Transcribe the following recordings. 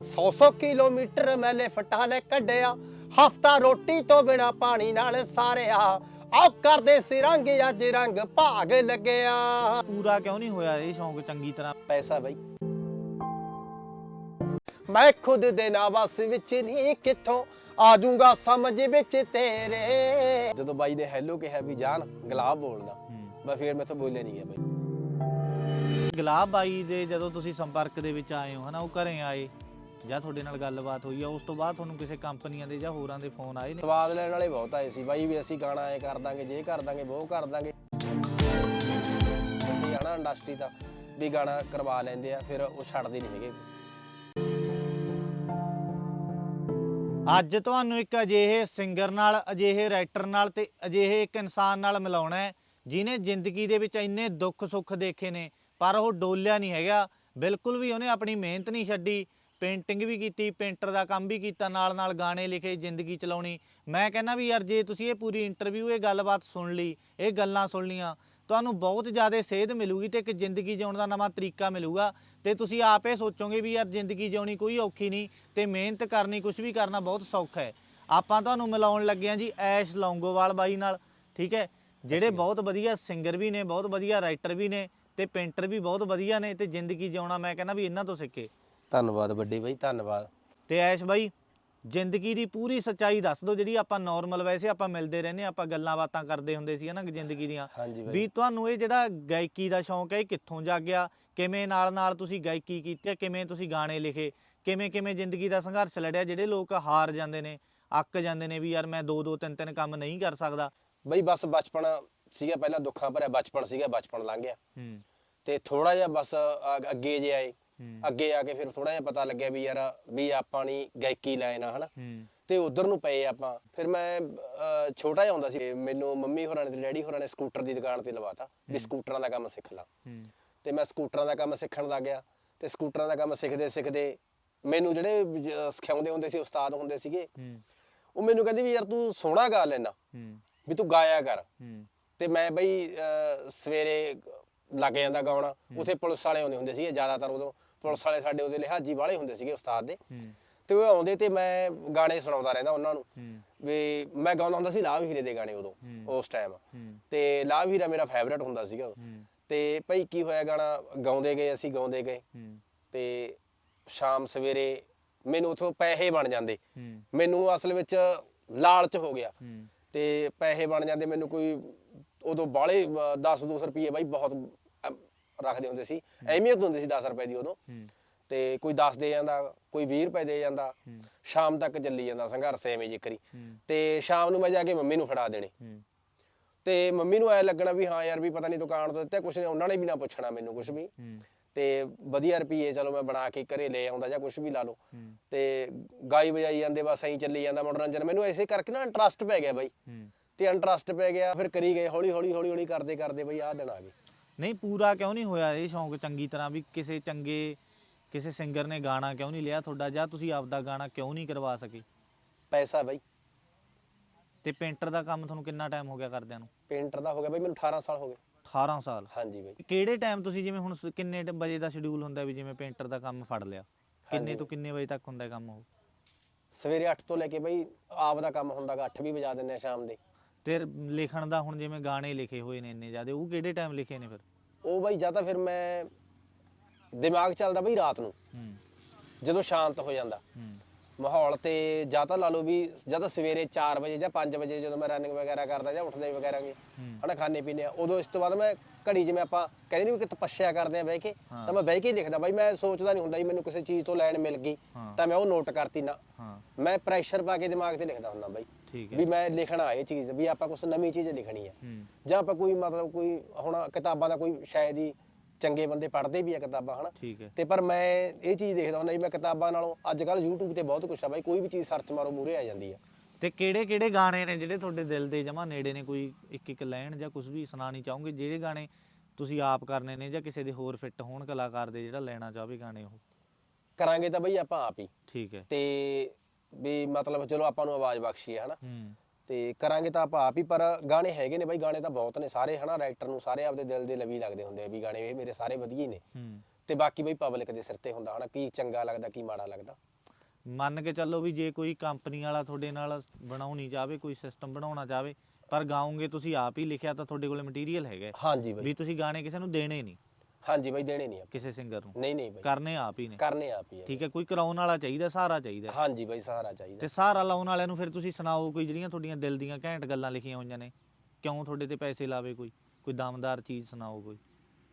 100-100 kilometre ਮੈਲੇ ਫਟਾਲੇ ਕੱਢਿਆ ਹਫਤਾ ਰੋਟੀ ਤੋਂ ਬਿਨਾ ਪਾਣੀ ਨਾਲ ਸਾਰਿਆ। ਆਓ ਕਰਦੇ ਸੀ ਰੰਗ ਅੱਜ ਰੰਗ ਭਾਗ ਲੱਗਿਆ। ਪੂਰਾ ਕਿਉਂ ਨਹੀਂ ਹੋਇਆ ਇਹ ਸ਼ੌਂਕ ਚੰਗੀ ਤਰ੍ਹਾਂ? ਪੈਸਾ ਬਈ। ਮੈਂ ਖੁਦ ਦੇ ਨਾ ਬਸ ਵਿੱਚ ਨਹੀਂ ਕਿੱਥੋਂ ਆ ਜਾਊਂਗਾ ਸਮਝ ਵਿੱਚ ਤੇਰੇ। ਜਦੋਂ ਬਾਈ ਨੇ ਹੈਲੋ ਕਿਹਾ ਵੀ ਜਾਨ ਗੁਲਾਬ ਬੋਲਦਾ। ਮੈਂ ਫੇਰ ਮੈਥੋਂ ਬੋਲਿਆ ਨਹੀਂ ਗਿਆ ਬਾਈ। ਗੁਲਾਬ ਬਾਈ ਦੇ ਜਦੋਂ ਤੁਸੀਂ ਸੰਪਰਕ ਦੇ ਵਿੱਚ ਆਏ ਹੋ ਹਨਾ ਉਹ ਘਰੇ ਆਏ ਜਾਂ ਤੁਹਾਡੇ ਨਾਲ ਗੱਲਬਾਤ ਹੋਈ ਆ ਉਸ ਤੋਂ ਬਾਅਦ ਤੁਹਾਨੂੰ ਕਿਸੇ ਕੰਪਨੀਆਂ ਦੇ ਜਾਂ ਹੋਰਾਂ ਦੇ ਫੋਨ ਆਏ ਨੇ? ਸਵਾਦ ਲੈਣ ਵਾਲੇ ਬਹੁਤ ਆਏ ਸੀ ਬਾਈ ਵੀ ਅਸੀਂ ਗਾਣਾ ਐ ਕਰ ਦਾਂਗੇ ਜੇ ਕਰ ਦਾਂਗੇ ਉਹ ਕਰ ਦਾਂਗੇ। ਇਹ ਆਣਾ ਇੰਡਸਟਰੀ ਦਾ ਵੀ ਗਾਣਾ ਕਰਵਾ ਲੈਂਦੇ ਆ ਫਿਰ ਉਹ ਛੱਡਦੇ ਨਹੀਂ ਹੈਗੇ। ਅੱਜ ਤੁਹਾਨੂੰ ਇੱਕ ਅਜਿਹੇ ਸਿੰਗਰ ਨਾਲ ਅਜਿਹੇ ਰਾਈਟਰ ਨਾਲ ਤੇ ਅਜਿਹੇ ਇੱਕ ਇਨਸਾਨ ਨਾਲ ਮਿਲਾਉਣਾ ਹੈ ਜਿਨੇ ਜ਼ਿੰਦਗੀ ਦੇ ਵਿੱਚ ਇੰਨੇ ਦੁੱਖ ਸੁੱਖ ਦੇਖੇ ਨੇ ਪਰ ਉਹ ਡੋਲਿਆ ਨਹੀਂ ਹੈਗਾ। ਬਿਲਕੁਲ ਵੀ ਉਹਨੇ ਆਪਣੀ ਮਿਹਨਤ ਨਹੀਂ ਛੱਡੀ ਪੇਂਟਿੰਗ ਵੀ ਕੀਤੀ ਪੇਂਟਰ ਦਾ ਕੰਮ ਵੀ ਕੀਤਾ ਨਾਲ ਨਾਲ ਗਾਣੇ ਲਿਖੇ ਜ਼ਿੰਦਗੀ ਚਲਾਉਣੀ। ਮੈਂ ਕਹਿੰਦਾ ਵੀ ਯਾਰ ਜੇ ਤੁਸੀਂ ਇਹ ਪੂਰੀ ਇੰਟਰਵਿਊ ਇਹ ਗੱਲਬਾਤ ਸੁਣ ਲਈ ਇਹ ਗੱਲਾਂ ਸੁਣ ਲੀਆਂ ਤੁਹਾਨੂੰ ਬਹੁਤ ਜ਼ਿਆਦਾ ਸੇਧ ਮਿਲੂਗੀ ਤੇ ਇੱਕ ਜ਼ਿੰਦਗੀ ਜਿਉਣ ਦਾ ਨਵਾਂ ਤਰੀਕਾ ਮਿਲੂਗਾ। ਤੇ ਤੁਸੀਂ ਆਪੇ ਸੋਚੋਗੇ ਵੀ ਯਾਰ ਜ਼ਿੰਦਗੀ ਜਿਉਣੀ ਕੋਈ ਔਖੀ ਨਹੀਂ ਤੇ ਮਿਹਨਤ ਕਰਨੀ ਕੁਝ ਵੀ ਕਰਨਾ ਬਹੁਤ ਸੌਖਾ ਹੈ। ਆਪਾਂ ਤੁਹਾਨੂੰ ਮਿਲਾਉਣ ਲੱਗੇ ਹਾਂ ਜੀ ਐਸ਼ ਲੌਂਗੋਵਾਲ ਬਾਈ ਨਾਲ ਠੀਕ ਹੈ? ਜਿਹੜੇ ਬਹੁਤ ਵਧੀਆ ਸਿੰਗਰ ਵੀ ਨੇ ਬਹੁਤ ਵਧੀਆ ਰਾਈਟਰ ਵੀ ਨੇ ਤੇ ਪੇਂਟਰ ਵੀ ਬਹੁਤ ਵਧੀਆ ਨੇ ਤੇ ਜ਼ਿੰਦਗੀ ਜਿਉਣਾ ਮੈਂ ਕਹਿੰਦਾ ਵੀ ਇਹਨਾਂ ਤੋਂ ਸਿੱਖੇ। ਧੰਨਵਾਦ ਵੱਡੇ ਬਾਈ ਧੰਨਵਾਦ। ਤੇ ਐਸ਼ ਬਾਈ ਜ਼ਿੰਦਗੀ ਦੀ ਪੂਰੀ ਸੱਚਾਈ ਦੱਸ ਦਿਓ ਜਿਹੜੀ ਆਪਾਂ ਨਾਰਮਲ ਵੈਸੇ ਆਪਾਂ ਮਿਲਦੇ ਰਹਿੰਦੇ ਆਪਾਂ ਗੱਲਾਂ ਬਾਤਾਂ ਕਰਦੇ ਹੁੰਦੇ ਸੀ ਨਾ ਜ਼ਿੰਦਗੀ ਦੀਆਂ। ਹਾਂਜੀ ਬਾਈ। ਵੀ ਤੁਹਾਨੂੰ ਇਹ ਜਿਹੜਾ ਗਾਇਕੀ ਦਾ ਸ਼ੌਂਕ ਹੈ ਇਹ ਕਿੱਥੋਂ ਜਾਗਿਆ? ਕਿਵੇਂ ਨਾਲ ਨਾਲ ਤੁਸੀਂ ਗਾਇਕੀ ਕੀਤੀ ਕਿਵੇਂ ਤੁਸੀਂ ਗਾਣੇ ਲਿਖੇ? ਕਿਵੇਂ ਕਿਵੇਂ ਜ਼ਿੰਦਗੀ ਦਾ ਸੰਘਰਸ਼ ਲੜਿਆ ਜਿਹੜੇ ਲੋਕ ਹਾਰ ਜਾਂਦੇ ਨੇ ਅੱਕ ਜਾਂਦੇ ਨੇ ਵੀ ਯਾਰ ਮੈਂ ਦੋ ਦੋ ਤਿੰਨ ਤਿੰਨ ਕੰਮ ਨਹੀਂ ਕਰ ਸਕਦਾ। ਬਈ ਬਸ ਬਚਪਨ ਸੀਗਾ ਪਹਿਲਾਂ ਦੁੱਖਾਂ ਭਰਿਆ ਬਚਪਨ ਸੀਗਾ ਬਚਪਨ ਲੰਘ ਗਿਆ। ਹੂੰ। ਤੇ ਥੋੜਾ ਜਿਹਾ ਬਸ ਅ- ਅੱਗੇ ਜੇ ਆਏ ਅੱਗੇ ਆ ਕੇ ਫਿਰ ਥੋੜਾ ਜਿਹਾ ਪਤਾ ਲੱਗਿਆ ਵੀ ਯਾਰ ਵੀ ਆਪਾਂ ਨਹੀਂ ਗਾਇਕੀ ਲਾਈਨ ਆ ਹਨਾ? ਤੇ ਉਧਰ ਨੂੰ ਪਏ ਆਪਾਂ। ਫਿਰ ਮੈਂ ਛੋਟਾ ਜਿਹਾ ਹੁੰਦਾ ਸੀ ਮੈਨੂੰ ਮੰਮੀ ਹੋਰਾਂ ਨੇ ਤੇ ਡੈਡੀ ਹੋਰਾਂ ਨੇ ਸਕੂਟਰ ਦੀ ਦੁਕਾਨ ਤੇ ਲਵਾਤਾ ਵੀ ਸਕੂਟਰਾਂ ਦਾ ਕੰਮ ਸਿੱਖ ਲਾ। ਤੇ ਮੈਂ ਸਕੂਟਰਾਂ ਦਾ ਕੰਮ ਸਿੱਖਣ ਲੱਗ ਗਿਆ। ਤੇ ਸਕੂਟਰਾਂ ਦਾ ਕੰਮ ਸਿੱਖਦੇ ਸਿੱਖਦੇ ਮੈਨੂੰ ਜਿਹੜੇ ਸਿਖਾਉਂਦੇ ਹੁੰਦੇ ਸੀ ਉਸਤਾਦ ਹੁੰਦੇ ਸੀਗੇ ਉਹ ਮੈਨੂੰ ਕਹਿੰਦੇ ਵੀ ਯਾਰ ਤੂੰ ਸੋਹਣਾ ਗਾ ਲੈਣਾ ਵੀ ਤੂੰ ਗਾਇਆ ਕਰ। ਤੇ ਮੈਂ ਬਈ ਸਵੇਰੇ ਲੱਗ ਜਾਂਦਾ ਗਾਉਣਾ। ਉਥੇ ਪੁਲਿਸ ਵਾਲੇ ਆਉਂਦੇ ਹੁੰਦੇ ਸੀਗੇ ਜ਼ਿਆਦਾਤਰ ਉਦੋਂ। ਪੁਲਿਸ ਵਾਲੇ ਸਾਡੇ ਉਹਦੇ ਲਿਹਾਜੀ ਵਾਲੇ ਹੁੰਦੇ ਸੀਗੇ ਉਸਤਾਦ ਦੇ। ਤੇ ਉਹ ਆਉਂਦੇ ਤੇ ਮੈਂ ਗਾਣੇ ਸੁਣਾਉਂਦਾ ਰਹਿੰਦਾ ਉਹਨਾਂ ਨੂੰ। ਵੀ ਮੈਂ ਗਾਉਂਦਾ ਹੁੰਦਾ ਸੀ ਲਾਭ ਹੀਰੇ ਦੇ ਗਾਣੇ ਉਦੋਂ। ਉਸ ਟਾਈਮ ਤੇ ਲਾਭ ਹੀਰਾ ਮੇਰਾ ਫੇਵਰੇਟ ਹੁੰਦਾ ਸੀਗਾ ਤੇ ਭਾਈ ਕੀ ਹੋਇਆ ਗਾਣਾ ਗਾਉਂਦੇ ਗਏ ਅਸੀਂ ਗਾਉਂਦੇ ਗਏ। ਤੇ ਸ਼ਾਮ ਸਵੇਰੇ ਮੈਨੂੰ ਉਥੋਂ ਪੈਸੇ ਬਣ ਜਾਂਦੇ। ਮੈਨੂੰ ਅਸਲ ਵਿੱਚ ਲਾਲਚ ਹੋ ਗਿਆ। ਤੇ ਪੈਸੇ ਬਣ ਜਾਂਦੇ ਮੈਨੂੰ ਕੋਈ ਉਦੋਂ ਬਾਲੇ 10 200 ਰੁਪਏ ਬਾਈ ਬਹੁਤ ਰੱਖਦੇ ਹੁੰਦੇ ਸੀ। ਅਹਿਮੀਅਤ ਹੁੰਦੀ ਸੀ 10 ਰੁਪਏ ਦੀ ਉਦੋਂ। ਤੇ ਕੋਈ 10 ਦੇ ਜਾਂਦਾ ਕੋਈ 20 ਰੁਪਏ ਦੇ ਜਾਂਦਾ। ਸ਼ਾਮ ਤੱਕ ਚੱਲੀ ਜਾਂਦਾ ਸੰਘਰਸ਼ ਐਵੇਂ ਜਿਕਰੀ। ਤੇ ਸ਼ਾਮ ਨੂੰ ਮੈਂ ਜਾ ਕੇ ਮੰਮੀ ਨੂੰ ਫੜਾ ਦੇਣੇ। ਤੇ ਮੰਮੀ ਨੂੰ ਐ ਲੱਗਣਾ ਵੀ ਹਾਂ ਯਾਰ ਵੀ ਪਤਾ ਨਹੀਂ ਦੁਕਾਨ ਤੋਂ ਦਿੱਤੇ ਕੁਛ ਨਹੀਂ ਉਹਨਾਂ ਨੇ ਵੀ ਨਾ ਪੁੱਛਣਾ ਮੈਨੂੰ ਕੁਛ ਵੀ। ਤੇ ਵਧੀਆ ਰੁਪਏ ਚਲੋ ਮੈਂ ਬਣਾ ਕੇ ਘਰੇ ਲੈ ਆਉਂਦਾ ਜਾਂ ਕੁਛ ਵੀ ਲਾ ਲਓ। ਤੇ ਗਾਈ ਵਜਾਈ ਜਾਂਦੇ ਬਸ ਐਂ ਚੱਲੀ ਜਾਂਦਾ ਮਨੋਰੰਜਨ। ਮੈਨੂੰ ਐਸੇ ਕਰਕੇ ਨਾ ਇੰਟਰਸਟ ਪੈ ਗਿਆ ਬਾਈ। ਤੇ ਇੰਟਰਸਟ ਪੈ ਗਿਆ ਫਿਰ ਕਰੀ ਗਏ ਹੌਲੀ ਹੌਲੀ ਹੌਲੀ ਹੌਲੀ ਕਰਦੇ ਕਰਦੇ ਬਈ ਆਹ ਦਿਨ ਆ ਗਏ। ਨਹੀਂ ਪੂਰਾ ਕਿਉਂ ਨਹੀਂ ਹੋਇਆ ਇਹ ਸ਼ੌਂਕ ਚੰਗੀ ਤਰ੍ਹਾਂ ਵੀ ਕਿਸੇ ਚੰਗੇ ਕਿਸੇ ਸਿੰਗਰ ਨੇ ਗਾਣਾ ਕਿਉਂ ਨਹੀਂ ਲਿਆ ਤੁਹਾਡਾ ਜਾਂ ਤੁਸੀਂ ਆਪਦਾ ਗਾਣਾ ਕਿਉਂ ਨਹੀਂ ਕਰਵਾ ਸਕੇ? ਪੈਸਾ ਬਾਈ। ਤੇ ਪੇਂਟਰ ਦਾ ਕੰਮ ਤੁਹਾਨੂੰ ਕਿੰਨਾ ਟਾਈਮ ਹੋ ਗਿਆ ਕਰਦਿਆਂ ਨੂੰ? ਪੇਂਟਰ ਦਾ ਹੋ ਗਿਆ ਬਾਈ ਮੈਨੂੰ 18 ਸਾਲ ਹੋ ਗਏ। 18 ਸਾਲ? ਹਾਂਜੀ ਬਾਈ। ਕਿਹੜੇ ਟਾਈਮ ਤੁਸੀਂ ਜਿਵੇਂ ਹੁਣ ਸ- ਕਿੰਨੇ ਟ- ਵਜੇ ਦਾ ਸ਼ਡਿਊਲ ਹੁੰਦਾ ਵੀ ਜਿਵੇਂ ਪੇਂਟਰ ਦਾ ਕੰਮ ਫੜ ਲਿਆ? ਕਿੰਨੇ ਹਾਂਜੀ। ਤੋਂ ਕਿੰਨੇ ਵਜੇ ਤੱਕ ਹੁੰਦਾ ਕੰਮ ਉਹ? ਸਵੇਰੇ 8 ਤੋਂ ਲੈ ਕੇ ਬਾਈ ਆਪ ਦਾ ਕੰਮ ਹੁੰਦਾਗਾ 8 ਵੀ ਵਜਾ ਦਿੰਦੇ ਆ ਸ਼ਾਮ ਦੇ। ਤੇ ਲਿਖਣ ਦਾ ਹੁਣ ਜਿਵੇਂ ਗਾਣੇ ਲਿਖੇ ਹੋਏ ਨੇ ਇੰਨੇ ਜ਼ਿਆਦੇ ਉਹ ਕਿਹੜੇ ਟਾਈਮ ਲਿਖੇ ਨੇ ਫਿਰ? ਉਹ ਬਾਈ ਜਾਂ ਤਾਂ ਫਿਰ ਮੈਂ ਦਿਮਾਗ ਚੱਲਦਾ ਬਾਈ ਰਾਤ ਨੂੰ। ਹੂੰ। ਜਦੋਂ ਸ਼ਾਂਤ ਹੋ ਜਾਂਦਾ। ਹੂੰ। ਮਾਹੌਲ ਤੇ ਜਾਂ ਤਾਂ ਲਾ ਲਓ ਵੀ ਜਾਂ ਤਾਂ ਸਵੇਰੇ 4 ਵਜੇ ਜਾਂ 5 ਵਜੇ ਜਦੋਂ ਮੈਂ ਰਨਿੰਗ ਵਗੈਰਾ ਕਰਦਾ ਜਾਂ ਉੱਠਦੇ ਵਗੈਰਾ ਗੇ ਹਨਾ ਖਾਣੇ ਪੀਣੇ ਆ ਉਦੋਂ ਇਸ ਤੋਂ ਬਾਅਦ ਮੈਂ ਘੜੀ ਜਿਵੇਂ ਆਪਾਂ ਕਹਿੰਦੇ ਨਹੀਂ ਵੀ ਕਿ ਤਪੱਸਿਆ ਕਰਦੇ ਆ ਬਹਿ ਕੇ। ਤਾਂ ਮੈਂ ਬਹਿ ਕੇ ਹੀ ਲਿਖਦਾ ਬਾਈ ਮੈਂ ਸੋਚਦਾ ਨਹੀਂ ਹੁੰਦਾ ਵੀ ਮੈਨੂੰ ਕਿਸੇ ਚੀਜ਼ ਤੋਂ ਲੈਣ ਮਿਲ ਗਈ ਤਾਂ ਮੈਂ ਉਹ ਨੋਟ ਕਰਤੀ ਨਾ। ਮੈਂ ਪ੍ਰੈਸ਼ਰ ਪਾ ਕੇ ਦਿਮਾਗ ਤੇ ਲਿਖਦਾ ਹੁੰਦਾ ਬਾਈ। ਠੀਕ ਹੈ। ਵੀ ਮੈਂ ਲਿਖਣਾ ਇਹ ਚੀਜ਼ ਵੀ ਆਪਾਂ ਕੁਝ ਨਵੀਂ ਚੀਜ਼ ਲਿਖਣੀ ਹੈ। ਜਾਂ ਆਪਾਂ ਕੋਈ ਮਤਲਬ ਕੋਈ ਹੁਣ ਕਿਤਾਬਾਂ ਦਾ ਕੋਈ ਸ਼ਾਇਦ ਹੀ ਚੰਗੇ ਬੰਦੇ ਪੜ੍ਹਦੇ ਵੀ ਆ ਕਿਤਾਬਾਂ ਹਨਾ? ਤੇ ਪਰ ਮੈਂ ਇਹ ਚੀਜ਼ ਦੇਖਦਾ ਹੁੰਦਾ ਜੀ ਮੈਂ ਕਿਤਾਬਾਂ ਨਾਲੋਂ ਅੱਜ ਕੱਲ YouTube ਤੇ ਬਹੁਤ ਕੁਛ ਆ ਬਾਈ ਕੋਈ ਵੀ ਚੀਜ਼ ਸਰਚ ਮਾਰੋ ਮੂਰੇ ਆ ਜਾਂਦੀ ਆ। ਤੇ ਕਿਹੜੇ ਕਿਹੜੇ ਗਾਣੇ ਨੇ ਜਿਹੜੇ ਤੁਹਾਡੇ ਦਿਲ ਦੇ ਜਮਾ ਨੇੜੇ ਨੇ? ਕੋਈ ਇੱਕ ਇੱਕ ਲਾਈਨ ਜਾਂ ਕੁਝ ਵੀ ਸੁਣਾਣੀ ਚਾਹੋਗੇ? ਜਿਹੜੇ ਗਾਣੇ ਤੁਸੀਂ ਆਪ ਕਰਨੇ ਨੇ ਜਾਂ ਕਿਸੇ ਦੇ ਹੋਰ ਫਿੱਟ ਹੋਣ ਕਲਾਕਾਰ ਦੇ ਜਿਹੜਾ ਲੈਣਾ ਚਾਹਵੇ ਗਾਣੇ ਉਹ? ਕਰਾਂਗੇ ਤਾਂ ਬਈ ਆਪਾਂ ਆਪ ਹੀ। ਠੀਕ ਹੈ। ਤੇ ਵੀ ਮਤਲਬ ਚਲੋ ਆਪਾਂ ਨੂੰ ਆਵਾਜ਼ ਬਖਸ਼ੀ ਹੈ ਹਨਾ? ਤੇ ਕਰਾਂਗੇ ਤਾਂ ਆਪਾਂ ਆਪ ਹੀ ਪਰ ਗਾਣੇ ਹੈਗੇ ਨੇ ਬਾਈ ਗਾਣੇ ਤਾਂ ਬਹੁਤ ਨੇ ਸਾਰੇ ਹਨਾ? ਰਾਈਟਰ ਨੂੰ ਸਾਰੇ ਆਪਦੇ ਦਿਲ ਦੇ ਲਵੀ ਲੱਗਦੇ ਹੁੰਦੇ ਆ ਵੀ ਗਾਣੇ ਇਹ ਮੇਰੇ ਸਾਰੇ ਵਧੀਆ ਹੀ। ਨੇ ਤੇ ਬਾਕੀ ਬਈ ਪਬਲਿਕ ਦੇ ਸਿਰ ਤੇ ਹੁੰਦਾ ਹਨਾ? ਕੀ ਚੰਗਾ ਲੱਗਦਾ ਕੀ ਮਾੜਾ ਲੱਗਦਾ? ਮੰਨ ਕੇ ਚੱਲੋ ਵੀ ਜੇ ਕੋਈ ਕੰਪਨੀ ਵਾਲਾ ਤੁਹਾਡੇ ਨਾਲ ਬਣਾਉਣੀ ਚਾਹਵੇ ਕੋਈ ਸਿਸਟਮ ਬਣਾਉਣਾ ਚਾਹਵੇ ਪਰ ਗਾਉਂਗੇ ਤੁਸੀਂ ਆਪ ਹੀ ਲਿਖਿਆ ਤਾਂ ਤੁਹਾਡੇ ਕੋਲ ਮਟੀਰੀਅਲ ਹੈਗਾ। ਹਾਂਜੀ ਬਾਈ। ਵੀ ਤੁਸੀਂ ਗਾਣੇ ਕਿਸੇ ਨੂੰ ਦੇਣੇ ਨਹੀਂ। ਹਾਂਜੀ ਬਾਈ ਦੇਣੇ ਨਹੀਂ ਆ ਕਿਸੇ ਸਿੰਗਰ ਨੂੰ? ਨਹੀਂ ਨਹੀਂ ਬਾਈ। ਕਰਨੇ ਆਪ ਹੀ ਨੇ। ਕਰਨੇ ਆਪ ਹੀ ਆ ਠੀਕ ਹੈ ਕੋਈ ਕਰਾਉਣ ਵਾਲਾ ਚਾਹੀਦਾ ਸਹਾਰਾ ਚਾਹੀਦਾ। ਹਾਂਜੀ ਬਾਈ ਸਹਾਰਾ ਚਾਹੀਦਾ। ਤੇ ਸਹਾਰਾ ਲਾਉਣ ਵਾਲਿਆਂ ਨੂੰ ਫਿਰ ਤੁਸੀਂ ਸੁਣਾਓ ਕੋਈ ਜਿਹੜੀਆਂ ਤੁਹਾਡੀਆਂ ਦਿਲ ਦੀਆਂ ਘੈਂਟ ਗੱਲਾਂ ਲਿਖੀਆਂ ਹੋਈਆਂ ਨੇ। ਕਿਉਂ ਤੁਹਾਡੇ ਤੇ ਪੈਸੇ ਲਾਵੇ ਕੋਈ? ਕੋਈ ਦਮਦਾਰ ਚੀਜ਼ ਸੁਣਾਓ ਕੋਈ?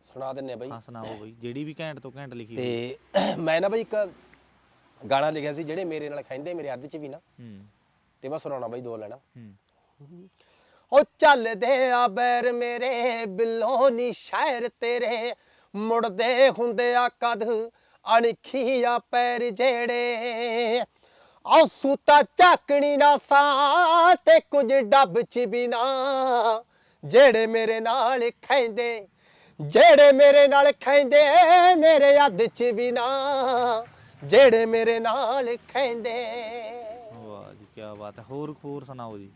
ਸੁਣਾ ਦਿੰਨੇ ਆ ਬਾਈ। ਹਾਂ ਸੁਣਾਓ ਬਈ ਜਿਹੜੀ ਵੀ ਘੈਂਟ ਤੋਂ ਘੈਂਟ ਲਿਖੀ ਹੋਈ। ਤੇ ਮੈਂ ਨਾ ਬਾਈ ਇੱਕ ਗਾਣਾ ਲਿਖਿਆ ਸੀ ਜਿਹੜੇ ਮੇਰੇ ਨਾਲ ਖੈਂਦੇ ਮੇਰੇ ਅੱਧ ਚ ਵੀ ਨਾ। ਹੂੰ। ਤੇ ਮੈਂ ਸੁਣਾਉਣਾ ਬਾਈ ਦੋ ਲੈਣਾ। ਹੂੰ। ਉਹ ਚੱਲਦੇ ਆ ਬੈਰ ਮੇਰੇ ਬਿੱਲੋ ਨੀ ਸ਼ਾਇਰ ਤੇਰੇ ਮੁੜਦੇ ਹੁੰਦੇ ਆ ਕਦ? ਅਣਖੀਆ ਪੈਰ ਜਿਹੜੇ। ਆ ਸੂਤਾ ਝਾਕਣੀ ਨਾ ਸਾ ਤੇ ਕੁਝ ਡੱਬ ਚ ਵੀ ਨਾ। ਜਿਹੜੇ ਮੇਰੇ ਨਾਲ ਖੈਂਦੇ ਜਿਹੜੇ ਮੇਰੇ ਨਾਲ ਖੈਂਦੇ ਮੇਰੇ ਅੱਧ ਚ ਵੀ ਨਾ। ਜਿਹੜੇ ਮੇਰੇ ਨਾਲ ਖੈਂਦੇ ਵਾਹ ਜੀ ਕੀ ਬਾਤ ਹੈ। ਹੋਰ ਹੋਰ ਸੁਣਾਓ ਜੀ?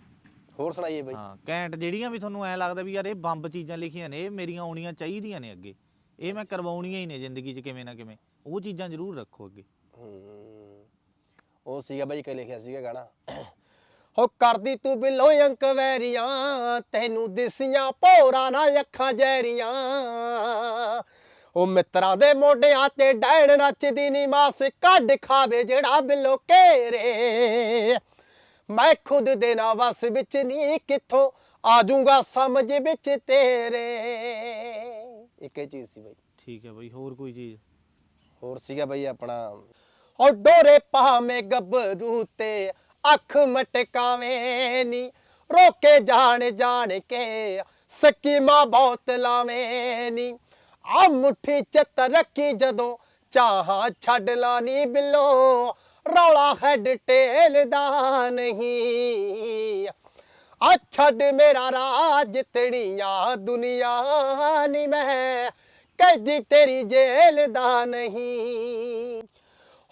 ਹੋਰ ਸੁਣਾਈਏ ਬਾਈ। ਹਾਂ ਘੈਂਟ ਜਿਹੜੀਆਂ ਵੀ ਤੁਹਾਨੂੰ ਐ ਲੱਗਦਾ ਵੀ ਯਾਰ ਇਹ ਬੰਬ ਚੀਜ਼ਾਂ ਲਿਖੀਆਂ ਨੇ ਇਹ ਮੇਰੀਆਂ ਆਉਣੀਆਂ ਚਾਹੀਦੀਆਂ ਨੇ ਅੱਗੇ। ਇਹ ਮੈਂ ਕਰਵਾਉਣੀਆਂ ਹੀ ਨੇ ਜ਼ਿੰਦਗੀ 'ਚ ਕਿਵੇਂ ਨਾ ਕਿਵੇਂ। ਉਹ ਚੀਜ਼ਾਂ ਜ਼ਰੂਰ ਰੱਖੋ ਅੱਗੇ। ਹੂੰ। ਉਹ ਸੀਗਾ ਬਾਈ ਕਿ ਲਿਖਿਆ ਸੀਗਾ ਗਾਣਾ। ਹੋ ਕਰਦੀ ਤੂੰ ਬਿੱਲੋ ਅੰਕ ਵੈਰੀਆਂ, ਤੈਨੂੰ ਦਿਸੀਆਂ ਭੋਰਾ ਨਾ ਅੱਖਾਂ ਜੈਰੀਆਂ ਉਹ ਮਿੱਤਰਾਂ ਦੇ ਮੋਢਿਆਂ ਤੇ ਡੈਣ ਨੱਚਦੀ ਨੀ ਮਾਸ ਕੱਢ ਖਾਵੇ ਜਿਹੜਾ ਬਿੱਲੋ ਘੇਰੇ। ਮੈਂ ਖੁਦ ਦੇ ਨਾ ਵਸ ਵਿੱਚ ਨਹੀਂ ਕਿੱਥੋਂ ਆ ਜਾਊਂਗਾ ਸਮਝ ਵਿੱਚ ਤੇਰੇ। ਇੱਕ ਇਹ ਚੀਜ਼ ਸੀ ਬਾਈ। ਠੀਕ ਹੈ ਬਈ ਹੋਰ ਕੋਈ ਚੀਜ਼? ਹੋਰ ਸੀਗਾ ਬਈ ਆਪਣਾ ਉਹ ਡੋਰੇ ਪਾਵੇਂ ਗੱਭਰੂ ਤੇ ਅੱਖ ਮਟਕਾਵੇਂ ਨੀ ਰੋਕੇ ਜਾਣ ਜਾਣ ਕੇ ਸਕੀਮਾਂ ਬਹੁਤ ਲਾਵੇਂ ਨੀ। ਆ ਮੁੱਠੀ ਚ ਤਰੱਕੀ ਜਦੋਂ ਚਾਹਾਂ ਛੱਡ ਲਾਨੀ ਬਿੱਲੋ ਰੌਲਾ ਹੈਡ ਟੇਲ ਦਾ ਨਹੀਂ। ਆ ਛੱਡ ਮੇਰਾ ਰਾਜ ਤੜੀਆਂ ਦੁਨੀਆ ਨੀ ਮੈਂ। ਕੈਦੀ ਤੇਰੀ ਜੇਲ ਦਾ ਨਹੀਂ।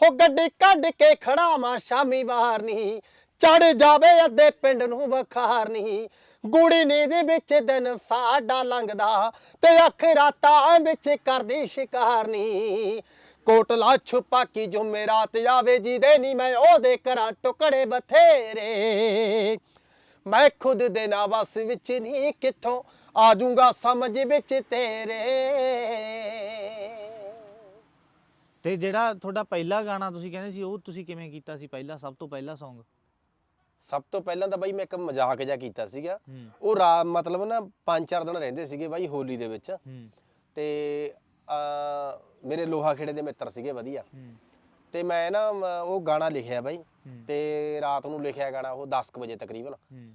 ਹੋ ਗੱਡੀ ਕੱਢ ਕੇ ਖੜਾਵਾਂ ਸ਼ਾਮੀ ਬਾਹਰ ਨਹੀਂ ਚੜ ਜਾਵੇ ਅੱਧੇ ਪਿੰਡ ਨੂੰ ਬਖਾਰਨੀ ਗੁੜੀ ਨੀਂਦ ਵਿੱਚ ਦਿਨ ਸਾਡਾ ਲੰਘਦਾ ਤੇ ਅੱਖ ਰਾਤਾਂ ਵਿੱਚ ਕਰਦੀ ਸ਼ਿਕਾਰਨੀ ਕੋਟਲਾ ਛੁਪਾ ਕੀ ਜੁਮੇਰਾਤ ਆਵੇ, ਜਿਹਦੇ ਨਹੀਂ ਮੈਂ ਉਹਦੇ ਕਰਾਂ ਟੁਕੜੇ ਬਥੇਰੇ। ਮੈਂ ਖੁਦ ਦੇ ਨਾ ਵਸ ਵਿੱਚ ਨਹੀਂ ਕਿੱਥੋਂ ਆ ਜਾਊਂਗਾ ਸਮਝ ਵਿੱਚ ਤੇਰੇ। ਤੇ ਜਿਹੜਾ ਤੁਹਾਡਾ ਪਹਿਲਾ ਗਾਣਾ ਤੁਸੀਂ ਕਹਿੰਦੇ ਸੀ ਉਹ ਤੁਸੀਂ ਕਿਵੇਂ ਕੀਤਾ ਸੀ? ਪਹਿਲਾ ਸਭ ਤੋਂ ਪਹਿਲਾ Song? ਸਭ ਤੋਂ ਪਹਿਲਾਂ ਤਾਂ ਬਾਈ ਮੈਂ ਇੱਕ ਮਜ਼ਾਕ ਜਿਹਾ ਕੀਤਾ ਸੀਗਾ। ਹੂੰ। ਉਹ ਰਾ ਮਤਲਬ ਨਾ ਪੰਜ ਚਾਰ ਦਿਨ ਰਹਿੰਦੇ ਸੀਗੇ ਬਾਈ ਹੋਲੀ ਦੇ ਵਿੱਚ। ਹੂੰ। ਤੇ ਮੇਰੇ ਲੋਹਾ ਖੇੜੇ ਦੇ ਮਿੱਤਰ ਸੀਗੇ ਵਧੀਆ। ਹੂੰ। ਤੇ ਮੈਂ ਨਾ ਮ, ਉਹ ਗਾਣਾ ਲਿਖਿਆ ਬਾਈ ਤੇ ਰਾਤ ਨੂੰ ਲਿਖਿਆ ਗਾਣਾ ਉਹ 10 ਵਜੇ ਤਕਰੀਬਨ। ਹੂੰ।